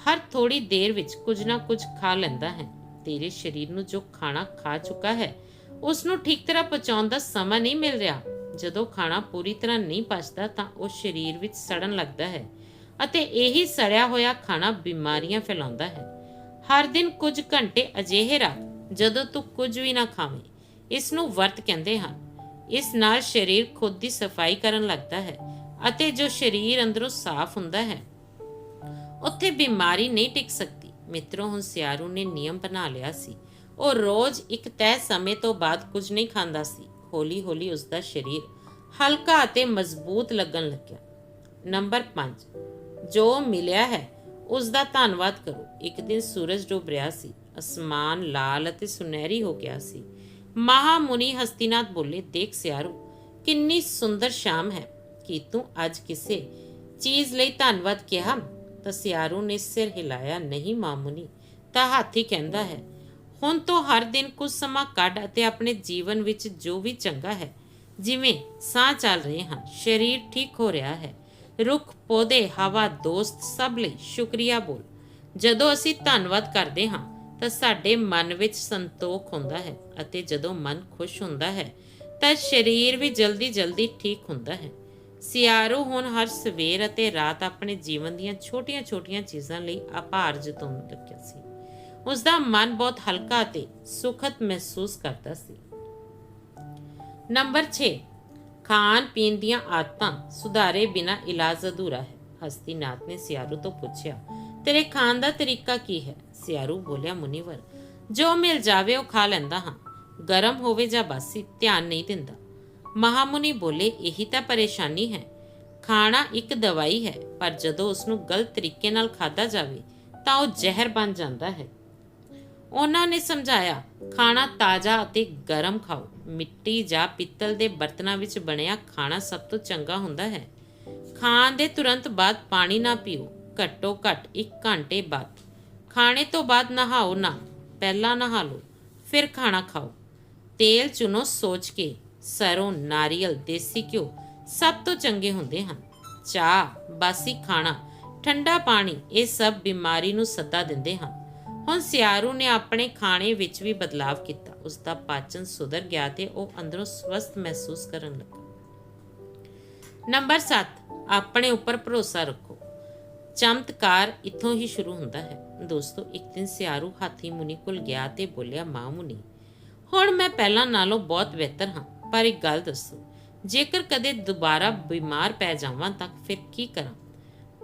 ਹਰ ਥੋੜੀ ਦੇਰ ਵਿੱਚ ਕੁਝ ਨਾ ਕੁਝ ਖਾ ਲੈਂਦਾ ਹੈ। ਤੇਰੇ ਸਰੀਰ ਨੂੰ ਜੋ ਖਾਣਾ ਖਾ ਚੁੱਕਾ ਹੈ, ਉਸ ਨੂੰ ਠੀਕ ਤਰ੍ਹਾਂ ਪਚਾਉਣ ਦਾ ਸਮਾਂ ਨਹੀਂ ਮਿਲ ਰਿਹਾ। ਜਦੋਂ ਖਾਣਾ ਪੂਰੀ ਤਰ੍ਹਾਂ ਨਹੀਂ ਪਚਦਾ, ਤਾਂ ਉਹ ਸਰੀਰ ਵਿੱਚ ਸੜਨ ਲੱਗਦਾ ਹੈ ਅਤੇ ਇਹੀ ਸੜਿਆ ਹੋਇਆ ਖਾਣਾ ਬਿਮਾਰੀਆਂ ਫੈਲਾਉਂਦਾ ਹੈ। ਹਰ ਦਿਨ ਕੁਝ ਘੰਟੇ ਅਜਿਹੇ ਰੱਖ ਜਦੋਂ ਤੂੰ ਕੁਝ ਵੀ ਨਾ ਖਾਵੇਂ। ਇਸ ਨੂੰ ਵਰਤ ਕਹਿੰਦੇ ਹਨ। ਇਸ ਨਾਲ ਸਰੀਰ ਖੁਦ ਦੀ ਸਫ਼ਾਈ ਕਰਨ ਲੱਗਦਾ ਹੈ ਅਤੇ ਜੋ ਸਰੀਰ ਅੰਦਰੋਂ ਸਾਫ਼ ਹੁੰਦਾ ਹੈ। ਉੱਥੇ ਬਿਮਾਰੀ ਨਹੀਂ ਟਿਕ ਸਕਦੀ। ਮਿੱਤਰੋ, ਹੁਣ ਸਿਆਰੂ ਨੇ ਨਿਯਮ ਬਣਾ ਲਿਆ ਸੀ। ਉਹ ਰੋਜ਼ ਇੱਕ ਤੈਅ ਸਮੇਂ ਤੋਂ ਬਾਅਦ ਕੁਝ ਨਹੀਂ ਖਾਂਦਾ ਸੀ। ਹੌਲੀ-ਹੌਲੀ ਉਸ ਦਾ ਸਰੀਰ ਹਲਕਾ ਅਤੇ ਮਜ਼ਬੂਤ ਲੱਗਣ ਲੱਗਿਆ। ਨੰਬਰ 5 ਜੋ ਮਿਲਿਆ ਹੈ ਉਸ ਦਾ ਧੰਨਵਾਦ ਕਰੋ। ਇੱਕ ਦਿਨ ਸੂਰਜ ਡੁੱਬ ਰਿਹਾ ਸੀ। ਅਸਮਾਨ ਲਾਲ ਅਤੇ ਸੁਨਹਿਰੀ ਹੋ ਗਿਆ ਸੀ। ਮਹਾਮੁਨੀ ਹਸਤੀਨਾਥ ਬੋਲੇ, ਦੇਖ ਸਿਆਰੂ, ਕਿੰਨੀ ਸੁੰਦਰ ਸ਼ਾਮ ਹੈ। ਕੀ ਤੂੰ ਅੱਜ ਕਿਸੇ ਚੀਜ਼ ਲਈ ਧੰਨਵਾਦ ਕਿਹਾ? ਤਾਂ ਸਿਆਰੂ ਨੇ ਸਿਰ ਹਿਲਾਇਆ, ਨਹੀਂ ਮਾਮੁਨੀ, ਤਾਂ ਹਾਥੀ ਕਹਿੰਦਾ ਹੈ, ਹੁਣ ਤੋਂ ਹਰ ਦਿਨ ਕੁਝ ਸਮਾਂ ਕੱਢ ਅਤੇ ਆਪਣੇ ਜੀਵਨ ਵਿੱਚ ਜੋ ਵੀ ਚੰਗਾ ਹੈ, ਜਿਵੇਂ ਸਾਹ ਚੱਲ ਰਹੇ ਹਨ, ਸਰੀਰ ਠੀਕ ਹੋ ਰਿਹਾ ਹੈ, ਰੁੱਖ, ਪੌਦੇ, ਹਵਾ, ਦੋਸਤ, ਸਭ ਲਈ ਸ਼ੁਕਰੀਆ ਬੋਲ। ਜਦੋਂ ਅਸੀਂ ਧੰਨਵਾਦ ਕਰਦੇ ਹਾਂ ਤਾਂ ਸਾਡੇ ਮਨ ਵਿੱਚ ਸੰਤੋਖ ਹੁੰਦਾ ਹੈ ਅਤੇ ਜਦੋਂ ਮਨ ਖੁਸ਼ ਹੁੰਦਾ ਹੈ, ਤਾਂ ਸਰੀਰ ਵੀ ਜਲਦੀ ਜਲਦੀ ਠੀਕ ਹੁੰਦਾ ਹੈ। ਸਿਆਰੂ ਹੁਣ ਹਰ ਸਵੇਰ ਅਤੇ ਰਾਤ ਆਪਣੇ ਜੀਵਨ ਦੀਆਂ ਛੋਟੀਆਂ-ਛੋਟੀਆਂ ਚੀਜ਼ਾਂ ਲਈ ਆਭਾਰ ਜਤਾਉਣ ਲੱਗਿਆ ਸੀ। ਉਸ ਦਾ ਮਨ ਬਹੁਤ ਹਲਕਾ ਅਤੇ ਸੁਖਤ ਮਹਿਸੂਸ ਕਰਦਾ ਸੀ। ਨੰਬਰ 6 ਖਾਣ ਪੀਣ ਦੀਆਂ ਆਦਤਾਂ ਸੁਧਾਰੇ ਬਿਨਾ ਇਲਾਜ ਅਧੂਰਾ ਹੈ ਹਸਤੀਨਾਥ ਨੇ ਸਿਆਰੂ ਤੋਂ ਪੁੱਛਿਆ ਤੇਰੇ ਖਾਣ ਦਾ ਤਰੀਕਾ ਕੀ ਹੈ? ਸਿਆਰੂ ਬੋਲਿਆ ਮੁਨੀਵਰ, ਜੋ ਮਿਲ ਜਾਵੇ ਉਹ ਖਾ ਲੈਂਦਾ ਹਾਂ। ਗਰਮ ਹੋਵੇ ਜਾਂ ਬਾਸੀ, ਧਿਆਨ ਨਹੀਂ ਦਿੰਦਾ। ਮਹਾਮੁਨੀ ਬੋਲੇ, ਇਹੀ ਤਾਂ ਪਰੇਸ਼ਾਨੀ ਹੈ। ਖਾਣਾ ਇੱਕ ਦਵਾਈ ਹੈ, ਪਰ ਜਦੋਂ ਉਸ ਨੂੰ ਗਲਤ ਤਰੀਕੇ ਨਾਲ ਖਾਦਾ ਜਾਵੇ, ਤਾਂ ਉਹ ਜ਼ਹਿਰ ਬਣ ਜਾਂਦਾ ਹੈ। ਉਹਨਾਂ ਨੇ ਸਮਝਾਇਆ, ਖਾਣਾ ਤਾਜ਼ਾ ਅਤੇ ਗਰਮ ਖਾਓ। ਮਿੱਟੀ ਜਾਂ ਪਿੱਤਲ ਦੇ ਬਰਤਨਾਂ ਵਿੱਚ ਬਣਿਆ ਖਾਣਾ ਸਭ ਤੋਂ ਚੰਗਾ ਹੁੰਦਾ ਹੈ। ਖਾਣ ਦੇ ਤੁਰੰਤ ਬਾਅਦ ਪਾਣੀ ਨਾ ਪੀਓ। ਘੱਟੋ ਘੱਟ 1 ਘੰਟੇ ਬਾਅਦ। ਖਾਣੇ ਤੋਂ ਬਾਅਦ ਨਹਾਓ ਨਾ, ਪਹਿਲਾਂ ਨਹਾ ਲਓ, ਫਿਰ ਖਾਣਾ ਖਾਓ। ਤੇਲ ਚੁਣੋ ਸੋਚ ਕੇ, ਸਰੋਂ, ਨਾਰੀਅਲ, ਦੇਸੀ ਘਿਓ ਸਭ ਤੋਂ ਚੰਗੇ ਹੁੰਦੇ ਹਨ। ਚਾਹ, ਬਾਸੀ ਖਾਣਾ, ਠੰਡਾ ਪਾਣੀ, ਇਹ ਸਭ ਬਿਮਾਰੀ ਨੂੰ ਸੱਦਾ ਦਿੰਦੇ ਹਨ। ਹੁਣ ਸਿਆਰੂ ਨੇ ਆਪਣੇ ਖਾਣੇ ਵਿੱਚ ਵੀ ਬਦਲਾਵ ਕੀਤਾ। ਉਸ ਦਾ ਪਾਚਨ ਸੁਧਰ ਗਿਆ ਤੇ ਉਹ ਅੰਦਰੋਂ ਸਵਸਥ ਮਹਿਸੂਸ ਕਰਨ ਲੱਗਾ। ਨੰਬਰ 7 ਆਪਣੇ ਉੱਪਰ ਭਰੋਸਾ ਰੱਖੋ। ਚਮਤਕਾਰ ਇੱਥੋਂ ਹੀ ਸ਼ੁਰੂ ਹੁੰਦਾ ਹੈ। ਦੋਸਤੋ, ਇੱਕ ਦਿਨ ਸਿਆਰੂ ਹਾਥੀ ਮੁਨੀ ਕੋਲ ਗਿਆ ਤੇ ਬੋਲਿਆ, ਮਾਂ ਮੁਨੀ, ਹੁਣ ਮੈਂ ਪਹਿਲਾਂ ਨਾਲੋਂ ਬਹੁਤ ਬਿਹਤਰ ਹਾਂ, ਪਰ ਇੱਕ ਗੱਲ ਦੱਸੋ, ਜੇਕਰ ਕਦੇ ਦੁਬਾਰਾ ਬਿਮਾਰ ਪੈ ਜਾਵਾਂ ਤਾਂ ਫਿਰ ਕੀ ਕਰਾਂ?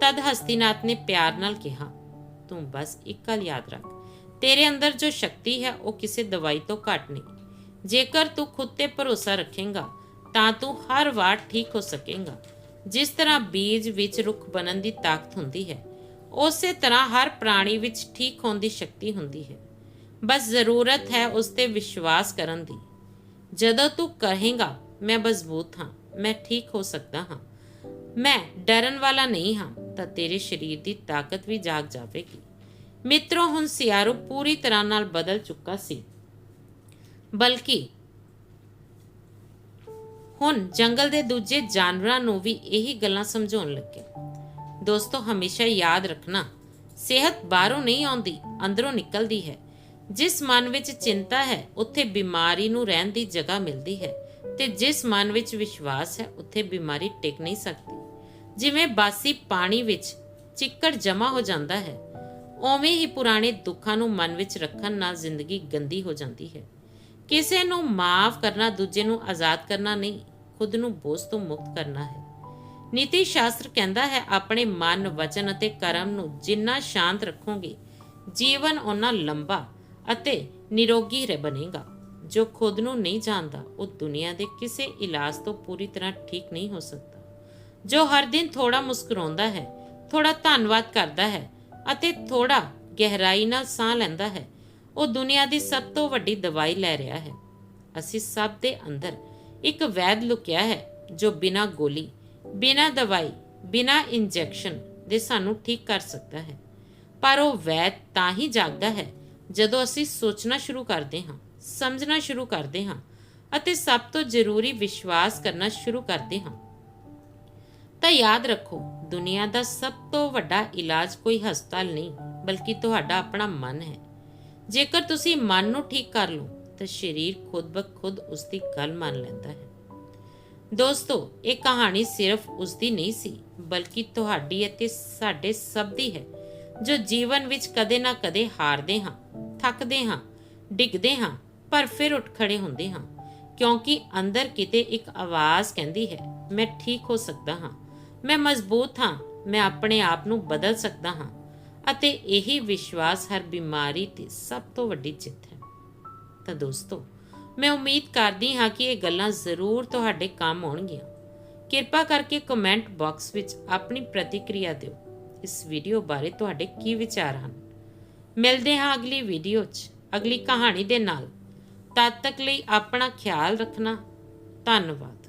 ਤਦ ਹਸਤੀਨਾਥ ਨੇ ਪਿਆਰ ਨਾਲ ਕਿਹਾ, ਤੂੰ ਬਸ ਇੱਕ ਗੱਲ ਯਾਦ ਰੱਖ, ਤੇਰੇ ਅੰਦਰ ਜੋ ਸ਼ਕਤੀ ਹੈ ਉਹ ਕਿਸੇ ਦਵਾਈ ਤੋਂ ਘੱਟ ਨਹੀਂ। ਜੇਕਰ ਤੂੰ ਖੁਦ ਤੇ ਭਰੋਸਾ ਰੱਖੇਂਗਾ, ਤਾਂ ਤੂੰ ਹਰ ਵਾਰ ਠੀਕ ਹੋ ਸਕੇਂਗਾ। ਜਿਸ ਤਰ੍ਹਾਂ ਬੀਜ ਵਿੱਚ ਰੁੱਖ ਬਣਨ ਦੀ ਤਾਕਤ ਹੁੰਦੀ ਹੈ, ਉਸੇ ਤਰ੍ਹਾਂ ਹਰ ਪ੍ਰਾਣੀ ਵਿੱਚ ਠੀਕ ਹੋਣ ਦੀ ਸ਼ਕਤੀ ਹੁੰਦੀ ਹੈ। ਬਸ ਜ਼ਰੂਰਤ ਹੈ ਉਸ ਤੇ ਵਿਸ਼ਵਾਸ ਕਰਨ ਦੀ। ਜਦੋਂ ਤੂੰ ਕਹੇਗਾ, ਮੈਂ ਮਜ਼ਬੂਤ ਹਾਂ, ਮੈਂ ਠੀਕ ਹੋ ਸਕਦਾ ਹਾਂ, ਮੈਂ ਡਰਨ ਵਾਲਾ ਨਹੀਂ ਹਾਂ, ਤਾਂ ਤੇਰੇ ਸਰੀਰ ਦੀ ਤਾਕਤ ਵੀ ਜਾਗ ਜਾਵੇਗੀ। ਮਿੱਤਰੋ, ਹੁਣ ਸਿਆਰੂ ਪੂਰੀ ਤਰ੍ਹਾਂ ਨਾਲ ਬਦਲ ਚੁੱਕਾ ਸੀ। ਬਲਕਿ ਹੁਣ ਜੰਗਲ ਦੇ ਦੂਜੇ ਜਾਨਵਰਾਂ ਨੂੰ ਵੀ ਇਹੀ ਗੱਲਾਂ ਸਮਝਾਉਣ ਲੱਗਿਆ ਦੋਸਤੋ, ਹਮੇਸ਼ਾ ਯਾਦ ਰੱਖਣਾ, ਸਿਹਤ ਬਾਹਰੋਂ ਨਹੀਂ ਆਉਂਦੀ, ਅੰਦਰੋਂ ਨਿਕਲਦੀ ਹੈ। ਜਿਸ ਮਨ ਵਿੱਚ ਚਿੰਤਾ ਹੈ, ਉੱਥੇ ਬਿਮਾਰੀ ਨੂੰ ਰਹਿਣ ਦੀ ਜਗ੍ਹਾ ਮਿਲਦੀ ਹੈ ਤੇ ਜਿਸ ਮਨ ਵਿੱਚ ਵਿਸ਼ਵਾਸ ਹੈ, ਉੱਥੇ ਬਿਮਾਰੀ ਟਿਕ ਨਹੀਂ ਸਕਦੀ। ਜਿਵੇਂ ਬਾਸੀ ਪਾਣੀ ਵਿੱਚ ਚਿੱਕੜ ਜਮਾ ਹੋ ਜਾਂਦਾ ਹੈ, ਉਵੇਂ ਹੀ ਪੁਰਾਣੇ ਦੁੱਖਾਂ ਨੂੰ ਮਨ ਵਿੱਚ ਰੱਖਣ ਨਾਲ ਜ਼ਿੰਦਗੀ ਗੰਦੀ ਹੋ ਜਾਂਦੀ ਹੈ। ਕਿਸੇ ਨੂੰ ਮਾਫ ਕਰਨਾ, ਦੂਜੇ ਨੂੰ ਆਜ਼ਾਦ ਕਰਨਾ ਨਹੀਂ ਖੁਦ ਨੂੰ ਬੋਝ ਤੋਂ ਮੁਕਤ ਕਰਨਾ ਹੈ। ਨੀਤੀ ਸ਼ਾਸਤਰ ਕਹਿੰਦਾ ਹੈ, ਆਪਣੇ ਮਨ, ਵਚਨ ਅਤੇ ਕਰਮ ਨੂੰ ਜਿੰਨਾ ਸ਼ਾਂਤ ਰੱਖੋਗੇ, ਜੀਵਨ ਉਹਨਾਂ ਲੰਬਾ ਅਤੇ ਨਿਰੋਗੀ ਰਹਿ ਬਣੇਗਾ। ਜੋ ਖੁਦ ਨੂੰ ਨਹੀਂ ਜਾਣਦਾ, ਉਹ ਦੁਨੀਆ ਦੇ ਕਿਸੇ ਇਲਾਜ ਤੋਂ ਪੂਰੀ ਤਰ੍ਹਾਂ ਠੀਕ ਨਹੀਂ ਹੋ ਸਕਦਾ। ਜੋ ਹਰ ਦਿਨ ਥੋੜਾ ਮੁਸਕਰਾਉਂਦਾ ਹੈ ਥੋੜਾ ਧੰਨਵਾਦ ਕਰਦਾ ਹੈ ਅਤੇ ਥੋੜਾ ਗਹਿਰਾਈ ਨਾਲ ਸਾਹ ਲੈਂਦਾ ਹੈ, ਉਹ ਦੁਨੀਆ ਦੀ ਸਭ ਤੋਂ ਵੱਡੀ ਦਵਾਈ ਲੈ ਰਿਹਾ ਹੈ। ਅਸੀਂ ਸਭ ਦੇ ਅੰਦਰ ਇੱਕ ਵੈਦ ਲੁਕਿਆ ਹੈ, ਜੋ ਬਿਨਾਂ ਗੋਲੀ, ਬਿਨਾਂ ਦਵਾਈ, ਬਿਨਾਂ ਇੰਜੈਕਸ਼ਨ ਦੇ ਸਾਨੂੰ ਠੀਕ ਕਰ ਸਕਦਾ ਹੈ। ਪਰ ਉਹ ਵੈਦ ਤਾਂ ਹੀ ਜਾਗਦਾ ਹੈ, ਜਦੋਂ ਅਸੀਂ ਸੋਚਣਾ ਸ਼ੁਰੂ ਕਰਦੇ ਹਾਂ, ਸਮਝਣਾ ਸ਼ੁਰੂ ਕਰਦੇ ਹਾਂ ਅਤੇ ਸਭ ਤੋਂ ਜ਼ਰੂਰੀ ਵਿਸ਼ਵਾਸ ਕਰਨਾ ਸ਼ੁਰੂ ਕਰਦੇ ਹਾਂ। ਤਾਂ ਯਾਦ ਰੱਖੋ, ਦੁਨੀਆ ਦਾ ਸਭ ਤੋਂ ਵੱਡਾ ਇਲਾਜ ਕੋਈ ਹਸਪਤਾਲ ਨਹੀਂ, ਬਲਕਿ ਤੁਹਾਡਾ ਆਪਣਾ ਮਨ ਹੈ। ਜੇਕਰ ਤੁਸੀਂ ਮਨ ਨੂੰ ਠੀਕ ਕਰ ਲਓ ਤਾਂ ਸਰੀਰ ਖੁਦ ਬ ਖੁਦ ਉਸ ਦੀ ਗੱਲ ਮੰਨ ਲੈਂਦਾ ਹੈ। ਦੋਸਤੋ, ਇਹ ਕਹਾਣੀ ਸਿਰਫ ਉਸ ਦੀ ਨਹੀਂ ਸੀ, ਬਲਕਿ ਤੁਹਾਡੀ ਅਤੇ ਸਾਡੇ ਸਭ ਦੀ ਹੈ, ਜੋ ਜੀਵਨ ਵਿੱਚ ਕਦੇ ਨਾ ਕਦੇ ਹਾਰਦੇ ਹਾਂ, ਥੱਕਦੇ ਹਾਂ, ਡਿੱਗਦੇ ਹਾਂ, ਪਰ ਫਿਰ ਉੱਠ ਖੜੇ ਹੁੰਦੇ ਹਾਂ, ਕਿਉਂਕਿ ਅੰਦਰ ਕਿਤੇ ਇੱਕ ਆਵਾਜ਼ ਕਹਿੰਦੀ ਹੈ, ਮੈਂ ਠੀਕ ਹੋ ਸਕਦਾ ਹਾਂ, ਮੈਂ ਮਜ਼ਬੂਤ ਹਾਂ, ਮੈਂ ਆਪਣੇ ਆਪ ਨੂੰ ਬਦਲ ਸਕਦਾ ਹਾਂ, ਅਤੇ ਇਹੀ ਵਿਸ਼ਵਾਸ ਹਰ ਬਿਮਾਰੀ ਦੀ ਸਭ ਤੋਂ ਵੱਡੀ ਜਿੱਤ ਹੈ। ਤਾਂ ਦੋਸਤੋ, ਮੈਂ ਉਮੀਦ ਕਰਦੀ ਹਾਂ ਕਿ ਇਹ ਗੱਲਾਂ ਜ਼ਰੂਰ ਤੁਹਾਡੇ ਕੰਮ ਆਉਣਗੀਆਂ। ਕਿਰਪਾ ਕਰਕੇ ਕਮੈਂਟ ਬਾਕਸ ਵਿੱਚ ਆਪਣੀ ਪ੍ਰਤੀਕਿਰਿਆ ਦਿਓ। ਇਸ ਵੀਡੀਓ ਬਾਰੇ ਤੁਹਾਡੇ ਕੀ ਵਿਚਾਰ ਹਨ? ਮਿਲਦੇ ਹਾਂ ਅਗਲੀ ਵੀਡੀਓ 'ਚ। ਅਗਲੀ ਕਹਾਣੀ ਦੇ ਨਾਲ। ਤਦ ਤੱਕ ਲਈ ਆਪਣਾ ਖਿਆਲ ਰੱਖਣਾ। ਧੰਨਵਾਦ।